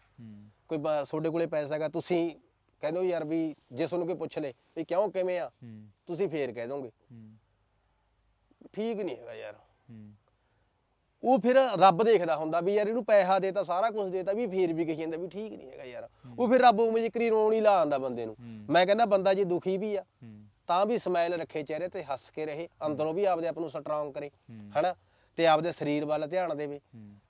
ਕੋਈ ਬ- ਤੁਹਾਡੇ ਕੋਲੇ ਪੈਸਾ ਹੈਗਾ ਤੁਸੀਂ ਕਹਿੰਦੇ ਹੋ ਯਾਰ ਵੀ ਜੇ ਤੁਹਾਨੂੰ ਕੋਈ ਪੁੱਛ ਲੇ ਵੀ ਕਿਉਂ ਕਿਵੇਂ ਆ ਹੂੰ। ਤੁਸੀਂ ਫੇਰ ਕਹਿ ਦੋਗੇ। ਹੂੰ। ਠੀਕ ਨਹੀਂ ਹੈਗਾ ਯਾਰ। ਹੂੰ। ਉਹ ਫਿਰ ਰੱਬ ਦੇਖਦਾ ਹੁੰਦਾ ਵੀ ਯਾਰ ਇਹਨੂੰ ਪੈਸਾ ਦੇਤਾ ਸਾਰਾ ਕੁਝ ਦੇਤਾ ਵੀ ਫੇਰ ਵੀ ਕਹੀ ਜਾਂਦਾ ਵੀ ਠੀਕ ਨਹੀਂ ਹੈਗਾ ਯਾਰ। ਉਹ ਫਿਰ ਰੱਬ ਉਵੇਂ ਜਿਕਰੀ ਰੋਣ ਲਾ ਆਂਦਾ ਬੰਦੇ ਨੂੰ। ਹੂੰ। ਮੈਂ ਕਹਿੰਦਾ ਬੰਦਾ ਜੇ ਦੁਖੀ ਵੀ ਆ ਹੂੰ। ਤਾਂ ਵੀ ਸਮਾਈਲ ਰੱਖੇ ਚਿਹਰੇ ਤੇ ਹੱਸ ਕੇ ਰਹੇ ਅੰਦਰੋਂ ਵੀ ਆਪਦੇ ਆਪ ਨੂੰ ਸਟਰੋਂਗ ਕਰੇ। ਹਨਾ? ਤੇ ਆਪਦੇ ਸਰੀਰ ਵੱਲ ਧਿਆਨ ਦੇਵੇ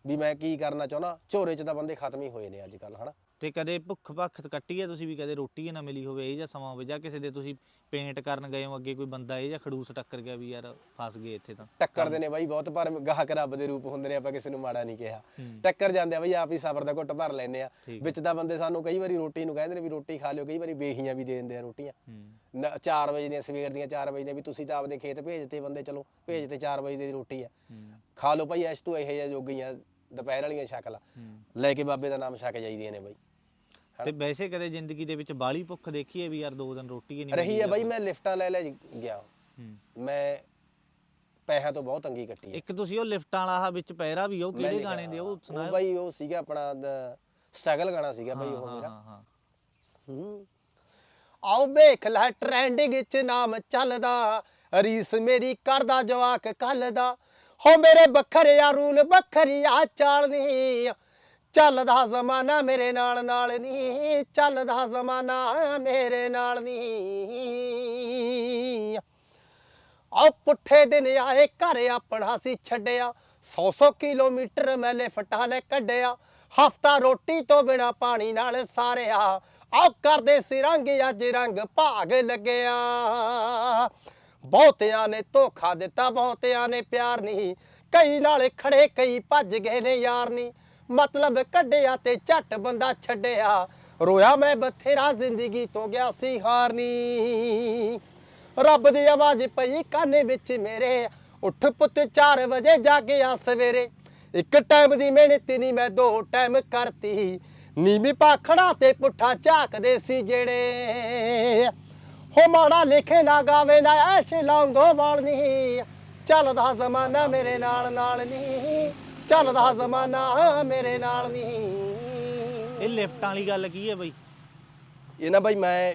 ਵੀ ਮੈਂ ਕੀ ਕਰਨਾ ਚਾਹੁੰਦਾ। ਝੋਰੇ 'ਚ ਤਾਂ ਬੰਦੇ ਖਤਮ ਹੀ ਹੋਏ ਨੇ ਅੱਜ ਕੱਲ ਹਨਾ? ਤੇ ਕਦੇ ਭੁੱਖ ਭੱਖ ਕੱਟੀ ਹੈ ਤੁਸੀਂ ਵੀ ਕਦੇ ਰੋਟੀ ਹੀ ਨਾ ਮਿਲੀ ਹੋਵੇ ਇਹ ਜਾਂ ਸਮਾਂ ਹੋਵੇ ਜਾਂ ਕਿਸੇ ਦੇ ਤੁਸੀਂ ਪੇਂਟ ਕਰਨ ਗਏ ਹੋ ਅੱਗੇ ਕੋਈ ਬੰਦਾ ਇਹ ਜਾਂ ਖੜੂਸ ਟੱਕਰ ਗਿਆ ਵੀ ਯਾਰ ਫਸ ਗਏ ਇੱਥੇ ਤਾਂ। ਟੱਕਰ ਦੇ ਨੇ ਬਾਈ ਬਹੁਤ ਪਰ ਗਾਹਕ ਰੱਬ ਦੇ ਰੂਪ ਹੁੰਦੇ ਨੇ ਆਪਾਂ ਕਿਸੇ ਨੂੰ ਮਾੜਾ ਨਹੀਂ ਕਿਹਾ। ਟੱਕਰ ਜਾਂਦੇ ਆ ਬਾਈ ਆਪ ਹੀ ਸਬਰ ਦਾ ਘੁੱਟ ਭਰ ਲੈਨੇ ਆ। ਵਿੱਚ ਤਾਂ ਬੰਦੇ ਸਾਨੂੰ ਕਈ ਵਾਰੀ ਰੋਟੀ ਨੂੰ ਕਹਿੰਦੇ ਨੇ ਵੀ ਰੋਟੀ ਖਾ ਲਿਓ ਕਈ ਵਾਰੀ ਬੇਹੀਆਂ ਵੀ ਦੇ ਦਿੰਦੇ ਆ ਰੋਟੀਆਂ। ਹੂੰ। 4 ਵਜੇ ਦੀਆਂ ਸਵੇਰ ਦੀਆਂ 4 ਵਜੇ ਦੀਆਂ ਵੀ ਤੁਸੀਂ ਤਾਂ ਆਪਦੇ ਖੇਤ ਭੇਜਤੇ ਬੰਦੇ ਚਲੋ ਭੇਜਤੇ 4 ਵਜੇ ਦੀ ਰੋਟੀ ਆ। ਖਾ ਲਓ ਭਾਈ ਐਸ਼ ਤੂੰ ਇਹੋ ਜਿਹਾ ਜੋਗੀਆਂ ਦੁਪਹਿਰ ਵਾਲੀਆਂ ਛਕ ਲਾ ਹੂੰ। ਲੈ ਕੇ ਬਾਬੇ ਦਾ ਨਾਮ ਛਕ ਜਾਈਦੀਆਂ ਨੇ ਬਾਈ। ਤੇ ਵੈਸੇ ਕਦੇ ਜ਼ਿੰਦਗੀ ਦੇ ਵਿੱਚ ਬਾਲੀ ਭੁੱਖ ਦੇਖੀ ਹੈ ਵੀ ਯਾਰ ਦੋ ਦਿਨ ਰੋਟੀ ਹੀ ਨਹੀਂ ਰਹੀ ਹੈ ਬਾਈ ਮੈਂ ਲਿਫਟਾਂ ਲੈ ਲੈ ਗਿਆ। ਮੈਂ ਪੈਸਿਆਂ ਤੋਂ ਬਹੁਤ ਤੰਗੀ ਕੱਟੀ ਹੈ। ਇੱਕ ਤੁਸੀਂ ਉਹ ਲਿਫਟਾਂ ਵਾਲਾ ਆਹ ਵਿੱਚ ਪੈਰਾ ਵੀ ਉਹ ਕਿਹੜੇ ਗਾਣੇ ਦੇ ਉਹ ਸੁਣਾਓ ਬਾਈ ਉਹ ਸੀਗਾ ਆਪਣਾ ਸਟਰਗਲ ਗਾਣਾ ਸੀਗਾ ਬਾਈ ਉਹ ਮੇਰਾ। ਹਾਂ ਹਾਂ। ਹੂੰ। ਆਓ ਵੇਖ ਲੈ ਟ੍ਰੈਂਡਿੰਗ ਵਿੱਚ ਨਾਮ ਚੱਲਦਾ। ਰੀਸ ਮੇਰੀ ਕਰਦਾ ਜਵਾਕ ਕੱਲ ਦਾ ਹੋ ਮੇਰੇ ਬੱਖਰਿਆ ਰੂਲ ਬੱਖਰੀਆ ਚਾਲਨੀ ਚੱਲਦਾ ਜ਼ਮਾਨਾ ਮੇਰੇ ਨਾਲ ਨਾਲ ਨਹੀਂ ਚੱਲਦਾ ਜ਼ਮਾਨਾ ਮੇਰੇ ਨਾਲ ਨਹੀਂ ਆ ਪੁੱਠੇ ਦਿਨ ਆਏ ਘਰ ਆਪਣਾ ਸੀ ਛੱਡਿਆ। 100-100 ਕਿਲੋਮੀਟਰ ਮੈਲੇ ਲਿਫਟਾਂ ਲੈ ਕੱਢਿਆ। ਹਫਤਾ ਰੋਟੀ ਤੋਂ ਬਿਨਾ ਪਾਣੀ ਨਾਲ ਸਾਰਿਆ। ਆ ਕਰਦੇ ਸੀ ਰੰਗ, ਅੱਜ ਰੰਗ ਭਾਗ ਲੱਗਿਆ। ਬਹੁਤਿਆਂ ਨੇ ਧੋਖਾ ਦਿੱਤਾ, ਬਹੁਤਿਆਂ ਨੇ ਪਿਆਰ ਨਹੀਂ ਕਈ ਨਾਲੇ ਖੜੇ, ਕਈ ਭੱਜ ਗਏ ਨੇ ਯਾਰ ਨਹੀਂ ਮਤਲਬ ਕੱਢਿਆ ਤੇ ਝੱਟ ਬੰਦਾ ਛੱਡਿਆ। ਰੋਇਆ ਮੈਂ ਬਥੇਰਾ ਜ਼ਿੰਦਗੀ ਤੋਂ ਗਿਆ ਸੀ ਹਾਰਨੀ ਰੱਬ ਦੀ ਆਵਾਜ਼ ਪਈ ਕਾਨੇ ਵਿੱਚ ਮੇਰੇ। ਉੱਠ ਪੁੱਤ 4 ਵਜੇ ਜਾਗਿਆ ਸਵੇਰੇ। ਇੱਕ ਟਾਈਮ ਦੀ ਮਿਹਨਤ ਨਹੀਂ ਮੈਂ ਦੋ ਟਾਈਮ ਕਰਤੀ। ਨੀਵੀਂ ਪਾਖੜਾ ਤੇ ਪੁੱਠਾ ਝਾਕਦੇ ਸੀ ਜਿਹੜੇ। ਹੋ ਮਾੜਾ ਲਿਖੇ ਨਾ ਗਾਵੇ ਨਾ ਐਸ਼ ਲੌਂਗੋ ਵਾਲਨੀ ਚੱਲਦਾ ਜ਼ਮਾਨਾ ਮੇਰੇ ਨਾਲ ਨਾਲ ਨਹੀਂ ਚੱਲਦਾ ਜ਼ਮਾਨਾ ਮੇਰੇ ਨਾਲ ਨਹੀਂ ਇਹ ਲਿਫਟਾਂ ਵਾਲੀ ਗੱਲ ਕੀ ਹੈ ਬਈ? ਇਹ ਨਾ ਬਾਈ ਮੈਂ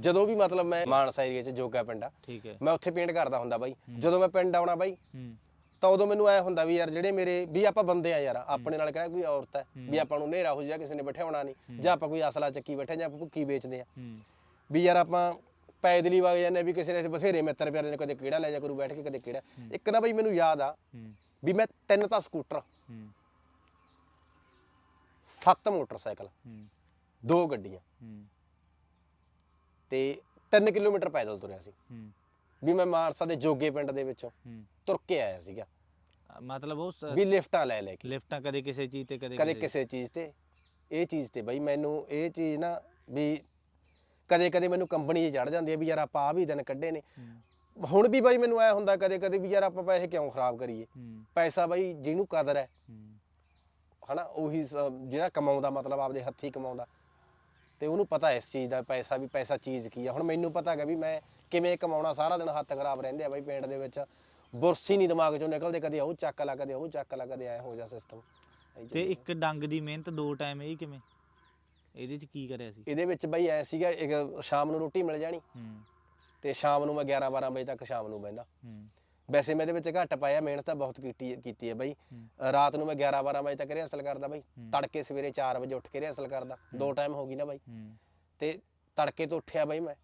ਜਦੋਂ ਵੀ ਮਤਲਬ ਮੈਂ ਮਾਨਸਾ ਏਰੀਆ 'ਚ ਜੋਗਾ ਪਿੰਡ ਆ ਠੀਕ ਹੈ। ਮੈਂ ਉੱਥੇ ਪੇਂਟ ਕਰਦਾ ਹੁੰਦਾ ਬਾਈ। ਜਦੋਂ ਮੈਂ ਪਿੰਡ ਆਉਣਾ ਬਾਈ ਹੂੰ। ਤਾਂ ਉਦੋਂ ਮੈਨੂੰ ਐ ਹੁੰਦਾ ਵੀ ਯਾਰ ਜਿਹੜੇ ਮੇਰੇ ਵੀ ਆਪਾਂ ਬੰਦੇ ਆ ਯਾਰ ਆਪਣੇ ਨਾਲ ਕਿਹੜਾ ਕੋਈ ਔਰਤ ਹੈ ਵੀ ਆਪਾਂ ਨੂੰ ਨੇਰਾ ਹੋ ਜਾ ਕਿਸੇ ਨੇ ਬਿਠਾਉਣਾ ਨਹੀਂ ਜਾਂ ਆਪਾਂ ਕੋਈ ਅਸਲਾ ਚੱਕੀ ਬੈਠੇ ਜਾਂ ਆਪਾਂ ਭੁੱਕੀ ਵੇਚਦੇ ਆ। ਹੂੰ। ਵੀ ਯਾਰ ਆਪਾਂ ਪੈਦਲੀ ਵਗ ਜਾਂਦੇ ਵੀ ਕਿਸੇ ਨੇ ਬਥੇਰੇ ਮਿੱਤਰ ਪਿਆਰੇ ਨੇ ਕਦੇ ਕਿਹੜਾ ਲੈ ਜਾ ਕਰੂ ਬੈਠ ਕੇ ਕਦੇ ਕਿਹੜਾ। ਇੱਕ ਨਾ ਬਾਈ ਮੈਨੂੰ ਯਾਦ ਆ ਹੂੰ। ਵੀ ਮੈਂ ਤਿੰਨ ਤਾਂ ਸਕੂਟਰ ਹੂੰ। ਸੱਤ ਮੋਟਰਸਾਈਕਲ ਹੂੰ। ਦੋ ਗੱਡੀਆਂ। ਹੂੰ। ਤੇ 3 ਕਿਲੋਮੀਟਰ ਪੈਦਲ ਤੁਰਿਆ ਸੀ। ਹੂੰ। ਵੀ ਮੈਂ ਮਾਨਸਾ ਦੇ ਜੋਗੇ ਪਿੰਡ ਦੇ ਵਿੱਚੋਂ ਹੂੰ। ਤੁਰ ਕੇ ਆਇਆ ਸੀਗਾ। ਮਤਲਬ ਉਹ ਸ- ਵੀ ਲਿਫਟਾਂ ਲੈ ਲੈ ਕੇ। ਲਿਫਟਾਂ ਕਦੇ ਕਿਸੇ ਚੀਜ਼ ਤੇ ਕਦੇ ਕਦੇ ਕਿਸੇ ਚੀਜ਼ ਤੇ ਇਹ ਚੀਜ਼ ਤੇ ਬਈ ਮੈਨੂੰ ਇਹ ਚੀਜ਼ ਨਾ ਵੀ ਕਦੇ ਕਦੇ ਮੈਨੂੰ ਕੰਪਨੀ 'ਚ ਚੜ ਜਾਂਦੀ ਹੈ ਵੀ ਯਾਰ ਆਪਾਂ ਆ ਵੀ ਦਿਨ ਕੱਢੇ ਨੇ। ਹੂੰ। ਹੁਣ ਵੀ ਬਾਈ ਮੈਨੂੰ ਐ ਹੁੰਦਾ ਕਦੇ ਕਦੇ ਵੀ ਯਾਰ ਆਪਾਂ ਪੈਸੇ ਕਿਉਂ ਖਰਾਬ ਕਰੀਏ? ਪੈਸਾ ਬਾਈ ਜਿਹਨੂੰ ਕਦਰ ਹੈ। ਹਨਾ ਉਹੀ ਜਿਹੜਾ ਕਮਾਉਂਦਾ ਮਤਲਬ ਆਪਦੇ ਹੱਥੀ ਕਮਾਉਂਦਾ। ਤੇ ਉਹਨੂੰ ਪਤਾ ਇਸ ਚੀਜ਼ ਦਾ ਪੈਸਾ ਵੀ ਪੈਸਾ ਚੀਜ਼ ਕੀ ਆ। ਹੁਣ ਮੈਨੂੰ ਪਤਾ ਹੈਗਾ ਵੀ ਮੈਂ ਕਿਵੇਂ ਕਮਾਉਣਾ ਸਾਰਾ ਦਿਨ ਹੱਥ ਖਰਾਬ ਰਹਿੰਦੇ ਆ ਬਾਈ ਪਿੰਡ ਦੇ ਵਿੱਚ। ਬੁਰਸੀ ਨਹੀਂ ਦਿਮਾਗ ਚੋਂ ਨਿਕਲਦੇ ਕਦੇ ਉਹ ਚੱਕ ਲਾ ਕਦੇ ਉਹ ਚੱਕ ਲਾ ਕਦੇ ਐ ਹੋ ਜਾ ਸਿਸਟਮ ਤੇ ਇੱਕ ਡੰਗ ਦੀ ਮਿਹਨਤ ਦੋ ਟਾਈਮ ਇਹ ਕਿਵੇਂ? ਇਹਦੇ ਚ ਕੀ ਕਰਿਆ ਸੀ? ਇਹਦੇ ਵਿੱਚ ਬਾਈ ਐ ਸੀਗਾ ਇੱਕ ਸ਼ਾਮ ਨੂੰ ਰੋਟੀ ਮਿਲ ਜਾਣੀ। ਹੂੰ। ਤੇ ਸ਼ਾਮ ਨੂੰ ਮੈਂ 11 12 ਵਜੇ ਤੱਕ ਸ਼ਾਮ ਨੂੰ ਬਹਿੰਦਾ। ਹੂੰ। ਵੈਸੇ ਮੈਂ ਇਹਦੇ ਵਿੱਚ ਘੱਟ ਪਾਇਆ ਮਿਹਨਤ ਤਾਂ ਬਹੁਤ ਕੀਤੀ ਕੀਤੀ ਹੈ ਬਾਈ। ਰਾਤ ਨੂੰ ਮੈਂ 11 12 ਵਜੇ ਤੱਕ ਰਿਹਰਸਲ ਕਰਦਾ ਬਾਈ। ਤੜਕੇ ਸਵੇਰੇ 4 ਵਜੇ ਉੱਠ ਕੇ ਰਿਹਰਸਲ ਕਰਦਾ। ਦੋ ਟਾਈਮ ਹੋ ਗਈ ਨਾ ਬਾਈ। ਤੇ ਤੜਕੇ ਤੋਂ ਉੱਠਿਆ ਬਾਈ ਮੈਂ।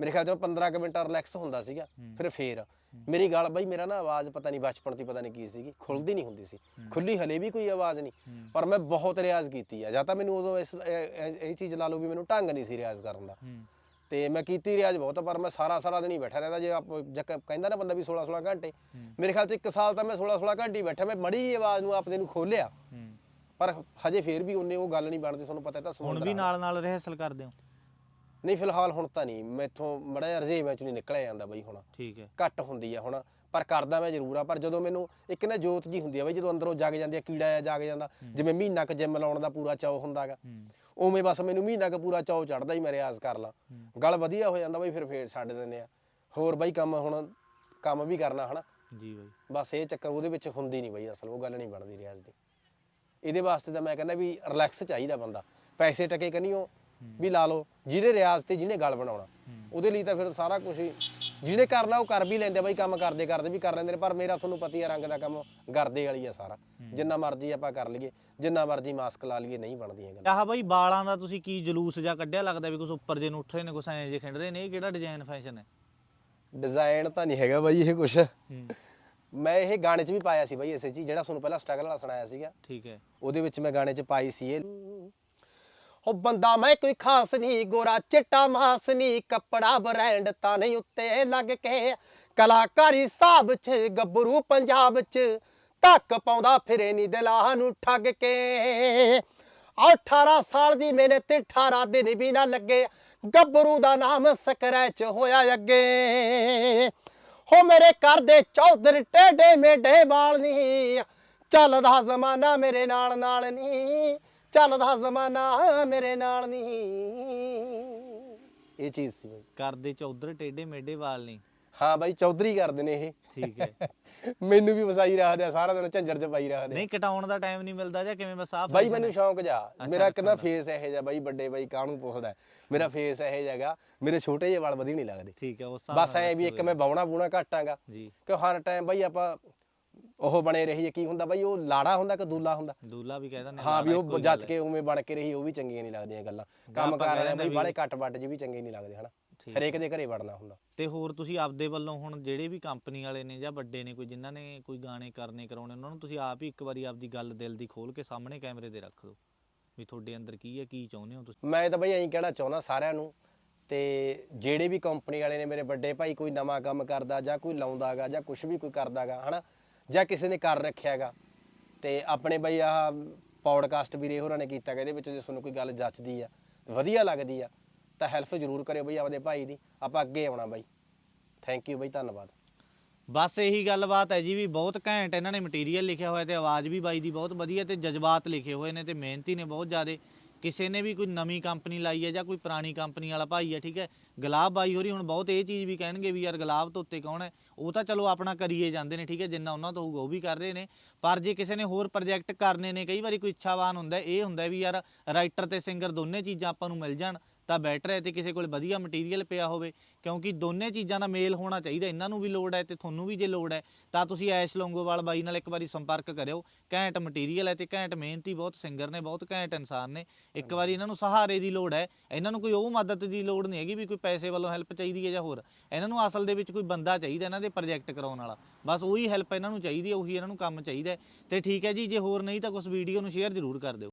ਮੇਰੇ ਖਿਆਲ ਚ 15 ਕੁ ਮਿੰਟ ਰਿਲੈਕਸ ਹੁੰਦਾ ਸੀਗਾ। ਫਿਰ ਫੇਰ। ਮੇਰੀ ਗੱਲ ਬਾਈ ਮੇਰਾ ਨਾ ਆਵਾਜ਼ ਪਤਾ ਨਹੀਂ ਬਚਪਨ ਦੀ ਪਤਾ ਨਹੀਂ ਕੀ ਸੀਗੀ ਖੁੱਲਦੀ ਨਹੀਂ ਹੁੰਦੀ ਸੀ। ਖੁੱਲੀ ਹਲੇ ਵੀ ਕੋਈ ਆਵਾਜ਼ ਨਹੀਂ। ਪਰ ਮੈਂ ਬਹੁਤ ਰਿਆਜ਼ ਕੀਤੀ ਆ। ਜਾਂ ਤਾਂ ਮੈਨੂੰ ਉਦੋਂ ਇਸ ਇਹ- ਚੀਜ਼ ਲਾ ਲਓ ਵੀ ਮੈਨੂੰ ਢੰਗ ਨਹੀਂ ਸੀ ਰਿਆਜ਼ ਕਰਨ ਦਾ। ਤੇ ਮੈਂ ਕੀਤੀ ਰਿਆਜ਼ ਬਹੁਤ ਪਰ ਮੈਂ ਸਾਰਾ ਸਾਰਾ ਦਿਨ ਹੀ ਬੈਠਾ ਰਹਿੰਦਾ ਜੇ ਆਪ ਕਹਿੰਦਾ ਨਾ ਬੰਦਾ ਵੀ 16 16 ਘੰਟੇ। ਮੇਰੇ ਖਿਆਲ ਚ ਇੱਕ ਸਾਲ ਤਾਂ ਮੈਂ 16 16 ਘੰਟੇ ਹੀ ਬੈਠਾ ਮੈਂ ਮੜੀ ਜਿਹੀ ਆਵਾਜ਼ ਨੂੰ ਆਪਦੇ ਨੂੰ ਖੋਲਿਆ ਹੂੰ। ਪਰ ਹਜੇ ਫੇਰ ਵੀ ਉਹਨੇ ਉਹ ਗੱਲ ਨਹੀਂ ਬਣਦੀ ਤੁਹਾਨੂੰ ਪਤਾ ਇਹ ਤਾਂ ਹੁਣ ਸਮੁੰਦਰ ਵੀ। ਨਾਲ ਨਾਲ ਰਿਹਰਸਲ ਕਰਦੇ ਹੋ? ਨਹੀਂ ਫਿਲਹਾਲ ਹੁਣ ਤਾਂ ਨਹੀਂ ਮੈਥੋਂ ਮੜਾ ਜਿਹਾ ਰਜੇ ਵਿੱਚ ਨਹੀਂ ਨਿਕਲਿਆ ਜਾਂਦਾ ਬਈ ਹੁਣ। ਠੀਕ ਹੈ। ਘੱਟ ਹੁੰਦੀ ਆ ਹੁਣ ਪਰ ਕਰਦਾ ਮੈਂ ਜ਼ਰੂਰ ਆ ਪਰ ਜਦੋਂ ਮੈਨੂੰ ਇੱਕ ਨਾ ਜੋਤ ਜੀ ਹੁੰਦੀ ਆ ਬਈ ਜਦੋਂ ਅੰਦਰੋਂ ਜਗ ਜਾਂਦੀ ਆ ਕੀੜਾ ਆ ਜਾਗ ਜਾਂਦਾ ਜਿਵੇਂ ਮਹੀਨਾ ਕੁ ਜਿਮ ਲਾਉਣ ਦਾ ਪੂਰਾ ਚਾਅ ਹੁੰਦਾਗਾ ਹੂੰ। ਉਵੇਂ ਬਸ ਮੈਨੂੰ ਮਹੀਨਾ ਕੁ ਪੂਰਾ ਚਾਅ ਚੜਦਾ ਹੀ ਮੈਂ ਰਿਆਜ਼ ਕਰ ਲਾਂ। ਗਲ ਵਧੀਆ ਹੋ ਜਾਂਦਾ ਬਈ ਫਿਰ ਫੇਰ ਛੱਡ ਦਿੰਦੇ ਆ। ਹੋਰ ਬਈ ਕੰਮ ਹੁਣ ਕੰਮ ਵੀ ਕਰਨਾ ਹਨਾ। ਜੀ ਬਾਈ। ਬਸ ਇਹ ਚੱਕਰ ਉਹਦੇ ਵਿੱਚ ਹੁੰਦੀ ਨਹੀਂ ਬਈ ਅਸਲ ਉਹ ਗੱਲ ਨਹੀਂ ਬਣਦੀ ਰਿਆਜ਼ ਦੀ। ਇਹਦੇ ਵਾਸਤੇ ਤਾਂ ਮੈਂ ਕਹਿੰਦਾ ਵੀ ਰਿਲੈਕਸ ਚਾਹੀਦਾ ਬੰਦਾ। ਪੈਸੇ ਟਕੇ ਕਨੀਓ ਵੀ ਲਾ ਲਓ ਜਿਹਨੇ ਰਿਆਜ਼ ਤੇ ਜਿਹਨੇ ਗੱਲ ਬਣਾਉਣਾ। ਉਹਦੇ ਲਈ ਤਾਂ ਫਿਰ ਸਾਰਾ ਕੁਝ ਹੀ ਜਿਹਨੇ ਕਰਨਾ ਉਹ ਕਰ ਵੀ ਲੈਂਦੇ ਬਈ ਕੰਮ ਕਰਦੇ ਕਰਦੇ ਵੀ ਕਰ ਲੈਂਦੇ ਨੇ ਪਰ ਮੇਰਾ ਤੁਹਾਨੂੰ ਪਤਾ ਆ ਰੰਗ ਦਾ ਕੰਮ ਗਰਦੇ ਵਾਲੀ ਆ ਸਾਰਾ। ਜਿੰਨਾ ਮਰਜ਼ੀ ਆਪਾਂ ਕਰ ਲਈਏ ਜਿੰਨਾ ਮਰਜ਼ੀ ਮਾਸਕ ਲਾ ਲਈਏ ਨਹੀਂ ਬਣਦੀਆਂ ਗੱਲਾਂ। ਆਹ ਬਾਈ ਵਾਲਾਂ ਦਾ ਤੁਸੀਂ ਕੀ ਜਲੂਸ ਜਾਂ ਕੱਢਿਆ ਲੱਗਦਾ ਵੀ ਕੁਝ ਉੱਪਰ ਜੇ ਨੂੰ ਉੱਠ ਰਹੇ ਨੇ ਕੁਛ ਐਂ ਜੇ ਖਿੰਡ ਰਹੇ ਨੇ ਇਹ ਕਿਹੜਾ ਡਿਜ਼ਾਈਨ ਫੈਸ਼ਨ ਹੈ? ਡਿਜ਼ਾਈਨ ਤਾਂ ਨਹੀਂ ਹੈਗਾ ਬਾਈ ਇਹ ਕੁਛ। ਹੂੰ। ਮੈਂ ਇਹ ਗਾਣੇ 'ਚ ਵੀ ਪਾਇਆ ਸੀ ਬਾਈ ਇਸੇ 'ਚ ਹੀ, ਜਿਹੜਾ ਤੁਹਾਨੂੰ ਪਹਿਲਾਂ ਸਟਰਗਲ ਵਾਲਾ ਸੁਣਾਇਆ ਸੀਗਾ। ਠੀਕ ਹੈ। ਉਹਦੇ ਵਿੱਚ ਮੈਂ ਗਾਣੇ 'ਚ ਪਾਈ ਸੀ ਇਹ। ਉਹ ਬੰਦਾ ਮੈਂ ਕੋਈ ਖਾਸ ਨਹੀਂ, ਗੋਰਾ ਚਿੱਟਾ ਮਾਸ ਨਹੀਂ, ਕੱਪੜਾ ਬ੍ਰਾਂਡ ਤਾਂ ਨਹੀਂ ਉੱਤੇ ਲੱਗ ਕੇ। ਕਲਾਕਾਰੀ ਸਾਬ 'ਚ, ਗੱਭਰੂ ਪੰਜਾਬ 'ਚ, ਧੱਕ ਪਾਉਂਦਾ ਫਿਰੇ ਨਹੀਂ ਦਿਲਾਂ ਨੂੰ ਠੱਗ ਕੇ। ਆ 18 ਸਾਲ ਦੀ ਮਿਹਨਤ 18 ਦਿਨ ਵੀ ਨਾ ਲੱਗੇ। ਗੱਭਰੂ ਦਾ ਨਾਮ ਸਕਰੈਚ ਹੋਇਆ ਅੱਗੇ। ਹੋ ਮੇਰੇ ਘਰ ਦੇ ਚੌਧਰ ਟੇਡੇ ਮੇਡੇ ਵਾਲ ਨਹੀਂ। ਚੱਲਦਾ ਜ਼ਮਾਨਾ ਮੇਰੇ ਨਾਲ ਨਾਲ ਨਹੀਂ। ਚੱਲਦਾ ਜ਼ਮਾਨਾ ਮੇਰੇ ਨਾਲ ਨਹੀਂ ਇਹ ਚੀਜ਼ ਸੀ ਬਾਈ। ਕਰਦੇ ਚੌਧਰ ਟੇਡੇ ਮੇਡੇ ਵਾਲ ਨਹੀਂ ਹਾਂ ਬਾਈ ਚੌਧਰੀ ਕਰਦੇ ਨੇ ਇਹ। ਠੀਕ ਹੈ। ਮੈਨੂੰ ਵੀ ਵਸਾਈ ਰੱਖਦੇ ਆ ਸਾਰਾ ਦਿਨ ਝੰਜਰ ਚ ਪਾਈ ਰੱਖਦੇ ਆ। ਨਹੀਂ ਕਟਾਉਣ ਦਾ ਟਾਈਮ ਨਹੀਂ ਮਿਲਦਾ ਜਾਂ ਕਿਵੇਂ ਬਸ ਆਹ ਬਾਈ ਮੈਨੂੰ? ਸ਼ੌਂਕ ਜਾ। ਮੇਰਾ ਕਿੰਨਾ ਫੇਸ ਇਹੋ ਜਿਹਾ ਬਾਈ ਵੱਡੇ ਬਾਈ ਕਾਹਨੂੰ ਪੁੱਛਦਾ। ਹੈ? ਮੇਰਾ ਫੇਸ ਇਹੋ ਜਿਹਾ ਮੇਰੇ ਛੋਟੇ ਜਿਹੇ ਵਾਲ ਵਧੀਆ ਨਹੀਂ ਲੱਗਦੇ। ਠੀਕ ਹੈ ਉਸ ਹਿਸਾਬ ਬਸ ਨਾਲ ਐ ਵੀ ਇੱਕ ਮੈਂ ਬਾਉਣਾ ਬੂਣਾ ਘਟਾਂਗਾ ਜੀ। ਕਿ ਹਰ ਟਾਈਮ ਬਾਈ ਆਪਾਂ ਉਹ ਬਣੇ ਰਹੀਏ ਕੀ ਹੁੰਦਾ ਬਾਈ ਉਹ ਲਾੜਾ ਹੁੰਦਾ ਕਿ ਦੂਲਾ ਹੁੰਦਾ? ਦੂਲਾ ਵੀ ਕਹਿ ਦਿੰਦੇ ਆ, ਹਾਂ ਵੀ ਉਹ ਜੱਜ ਕੇ ਉਵੇਂ ਬਣ ਕੇ ਰਹੀ ਉਹ ਵੀ ਚੰਗੀਆਂ ਨਹੀਂ ਲੱਗਦੀਆਂ ਗੱਲਾਂ। ਕੰਮ ਕਰ ਰਹੇ ਬਈ ਬਾਲੇ ਕੱਟ ਵੱਟ ਜੀ ਵੀ ਚੰਗੇ ਨਹੀਂ ਲੱਗਦੇ ਹਨਾ। ਹਰੇਕ ਦੇ ਘਰੇ ਵੜਨਾ ਹੁੰਦਾ। ਤੇ ਹੋਰ ਤੁਸੀਂ ਆਪਦੇ ਵੱਲੋਂ ਹੁਣ ਜਿਹੜੇ ਵੀ ਕੰਪਨੀ ਵਾਲੇ ਨੇ ਜਾਂ ਵੱਡੇ ਨੇ ਕੋਈ ਜਿਨ੍ਹਾਂ ਨੇ ਕੋਈ ਗਾਣੇ ਕਰਨੇ ਕਰਾਉਣੇ ਉਹਨਾਂ ਨੂੰ ਤੁਸੀਂ ਆਪ ਹੀ ਇੱਕ ਵਾਰੀ ਆਪਦੀ ਗੱਲ ਦਿਲ ਦੀ ਖੋਲ ਕੇ ਸਾਹਮਣੇ ਕੈਮਰੇ ਦੇ ਰੱਖ ਦਿਓ ਵੀ ਤੁਹਾਡੇ ਅੰਦਰ ਕੀ ਹੈ ਕੀ ਚਾਹੁੰਦੇ ਹੋ ਤੁਸੀਂ? ਮੈਂ ਤਾਂ ਬਈ ਐਂ ਕਹਿਣਾ ਚਾਹੁੰਦਾ ਸਾਰਿਆਂ ਨੂੰ ਤੇ ਜਿਹੜੇ ਵੀ ਕੰਪਨੀ ਵਾਲੇ ਨੇ ਮੇਰੇ ਵੱਡੇ ਭਾਈ ਕੋਈ ਨਵਾਂ ਕੰਮ ਕਰਦਾ ਜਾਂ ਕੋਈ ਲਾਉਂਦਾਗਾ ਜਾਂ ਕੁਝ ਵੀ ਕੋਈ ਕਰਦਾਗਾ ਹਨਾ? ਜਾਂ ਕਿਸੇ ਨੇ ਕਰ ਰੱਖਿਆਗਾ ਤੇ ਆਪਣੇ ਬਈ ਆਹ ਪੌਡਕਾਸਟ ਵੀਰੇ ਹੋਰਾਂ ਨੇ ਕੀਤਾ ਗਾ ਇਹਦੇ ਵਿੱਚ ਜੇ ਤੁਹਾਨੂੰ ਕੋਈ ਗੱਲ ਜੱਚਦੀ ਆ ਵਧੀਆ ਲੱਗਦੀ ਆ, ਤਾਂ ਹੈਲਪ ਜ਼ਰੂਰ ਕਰਿਓ ਬਈ ਆਪਦੇ ਭਾਈ ਦੀ। ਆਪਾਂ ਅੱਗੇ ਆਉਣਾ ਬਾਈ। ਥੈਂਕ ਯੂ ਬਈ, ਧੰਨਵਾਦ। ਬਸ ਇਹੀ ਗੱਲਬਾਤ ਹੈ ਜੀ ਵੀ ਬਹੁਤ ਘੈਂਟ ਇਹਨਾਂ ਨੇ ਮਟੀਰੀਅਲ ਲਿਖਿਆ ਹੋਇਆ ਤੇ ਆਵਾਜ਼ ਵੀ ਬਾਈ ਦੀ ਬਹੁਤ ਵਧੀਆ ਤੇ ਜਜ਼ਬਾਤ ਲਿਖੇ ਹੋਏ ਨੇ ਤੇ ਮਿਹਨਤੀ ਨੇ ਬਹੁਤ ਜ਼ਿਆਦੇ। ਕਿਸੇ ਨੇ ਵੀ ਕੋਈ ਨਵੀਂ ਕੰਪਨੀ ਲਾਈ ਹੈ ਜਾਂ ਕੋਈ ਪੁਰਾਣੀ ਕੰਪਨੀ ਵਾਲਾ ਭਾਈ ਹੈ, ਠੀਕ ਹੈ, ਗੁਲਾਬ ਬਾਈ ਹੋਰੀ, ਹੁਣ ਬਹੁਤ ਇਹ ਚੀਜ਼ ਵੀ ਕਹਿਣਗੇ ਵੀ ਯਾਰ ਗੁਲਾਬ ਤੋਂ ਉੱਤੇ ਕੌਣ ਹੈ, ਉਹ ਤਾਂ ਚਲੋ ਆਪਣਾ ਕਰੀਏ ਜਾਂਦੇ ਨੇ, ਠੀਕ ਹੈ, ਜਿੰਨਾ ਉਹਨਾਂ ਤੋਂ ਹੋਊਗਾ, ਉਹ ਵੀ ਕਰ ਰਹੇ ਨੇ, ਪਰ ਜੇ ਕਿਸੇ ਨੇ ਹੋਰ ਪ੍ਰੋਜੈਕਟ ਕਰਨੇ ਨੇ, ਕਈ ਵਾਰੀ ਕੋਈ ਇੱਛਾਵਾਨ ਹੁੰਦਾ, ਇਹ ਹੁੰਦਾ ਵੀ ਯਾਰ ਰਾਈਟਰ ਤੇ ਸਿੰਗਰ ਦੋਨੇ ਚੀਜ਼ਾਂ ਆਪਾਂ ਨੂੰ ਮਿਲ ਜਾਣ ਤਾਂ ਬੈਟਰ ਹੈ ਤੇ ਕਿਸੇ ਕੋਲ ਵਧੀਆ ਮਟੀਰੀਅਲ ਪਿਆ ਹੋਵੇ, ਕਿਉਂਕਿ ਦੋਨੇ ਚੀਜ਼ਾਂ ਦਾ ਮੇਲ ਹੋਣਾ ਚਾਹੀਦਾ, ਇਹਨਾਂ ਨੂੰ ਵੀ ਲੋੜ ਹੈ ਤੇ ਤੁਹਾਨੂੰ ਵੀ ਜੇ ਲੋੜ ਹੈ, ਤਾਂ ਤੁਸੀਂ ਐਸ਼ ਲੌਂਗੋਵਾਲ ਬਾਈ ਨਾਲ ਇੱਕ ਵਾਰੀ ਸੰਪਰਕ ਕਰਿਓ। ਘੈਂਟ ਮਟੀਰੀਅਲ ਹੈ ਤੇ ਘੈਂਟ ਮਿਹਨਤੀ ਬਹੁਤ ਸਿੰਗਰ ਨੇ, ਬਹੁਤ ਘੈਂਟ ਇਨਸਾਨ ਨੇ। ਇੱਕ ਵਾਰੀ ਇਹਨਾਂ ਨੂੰ ਸਹਾਰੇ ਦੀ ਲੋੜ ਹੈ, ਇਹਨਾਂ ਨੂੰ ਕੋਈ ਉਹ ਮਦਦ ਦੀ ਲੋੜ ਨਹੀਂ ਹੈਗੀ ਵੀ ਕੋਈ ਪੈਸੇ ਵੱਲੋਂ ਹੈਲਪ ਚਾਹੀਦੀ ਹੈ ਜਾਂ ਹੋਰ। ਇਹਨਾਂ ਨੂੰ ਅਸਲ ਦੇ ਵਿੱਚ ਕੋਈ ਬੰਦਾ ਚਾਹੀਦਾ ਇਹਨਾਂ ਦੇ ਪ੍ਰੋਜੈਕਟ ਕਰਾਉਣ ਵਾਲਾ। ਬਸ ਉਹੀ ਹੈਲਪ ਇਹਨਾਂ ਨੂੰ ਚਾਹੀਦੀ ਹੈ, ਉਹੀ ਇਹਨਾਂ ਨੂੰ ਕੰਮ ਚਾਹੀਦਾ ਹੈ। ਤੇ ਠੀਕ ਹੈ ਜੀ, ਜੇ ਹੋਰ ਨਹੀਂ ਤਾਂ ਕੁਝ ਵੀਡੀਓ ਨੂੰ ਸ਼ੇਅਰ ਜ਼ਰੂਰ ਕਰ ਦਿਓ।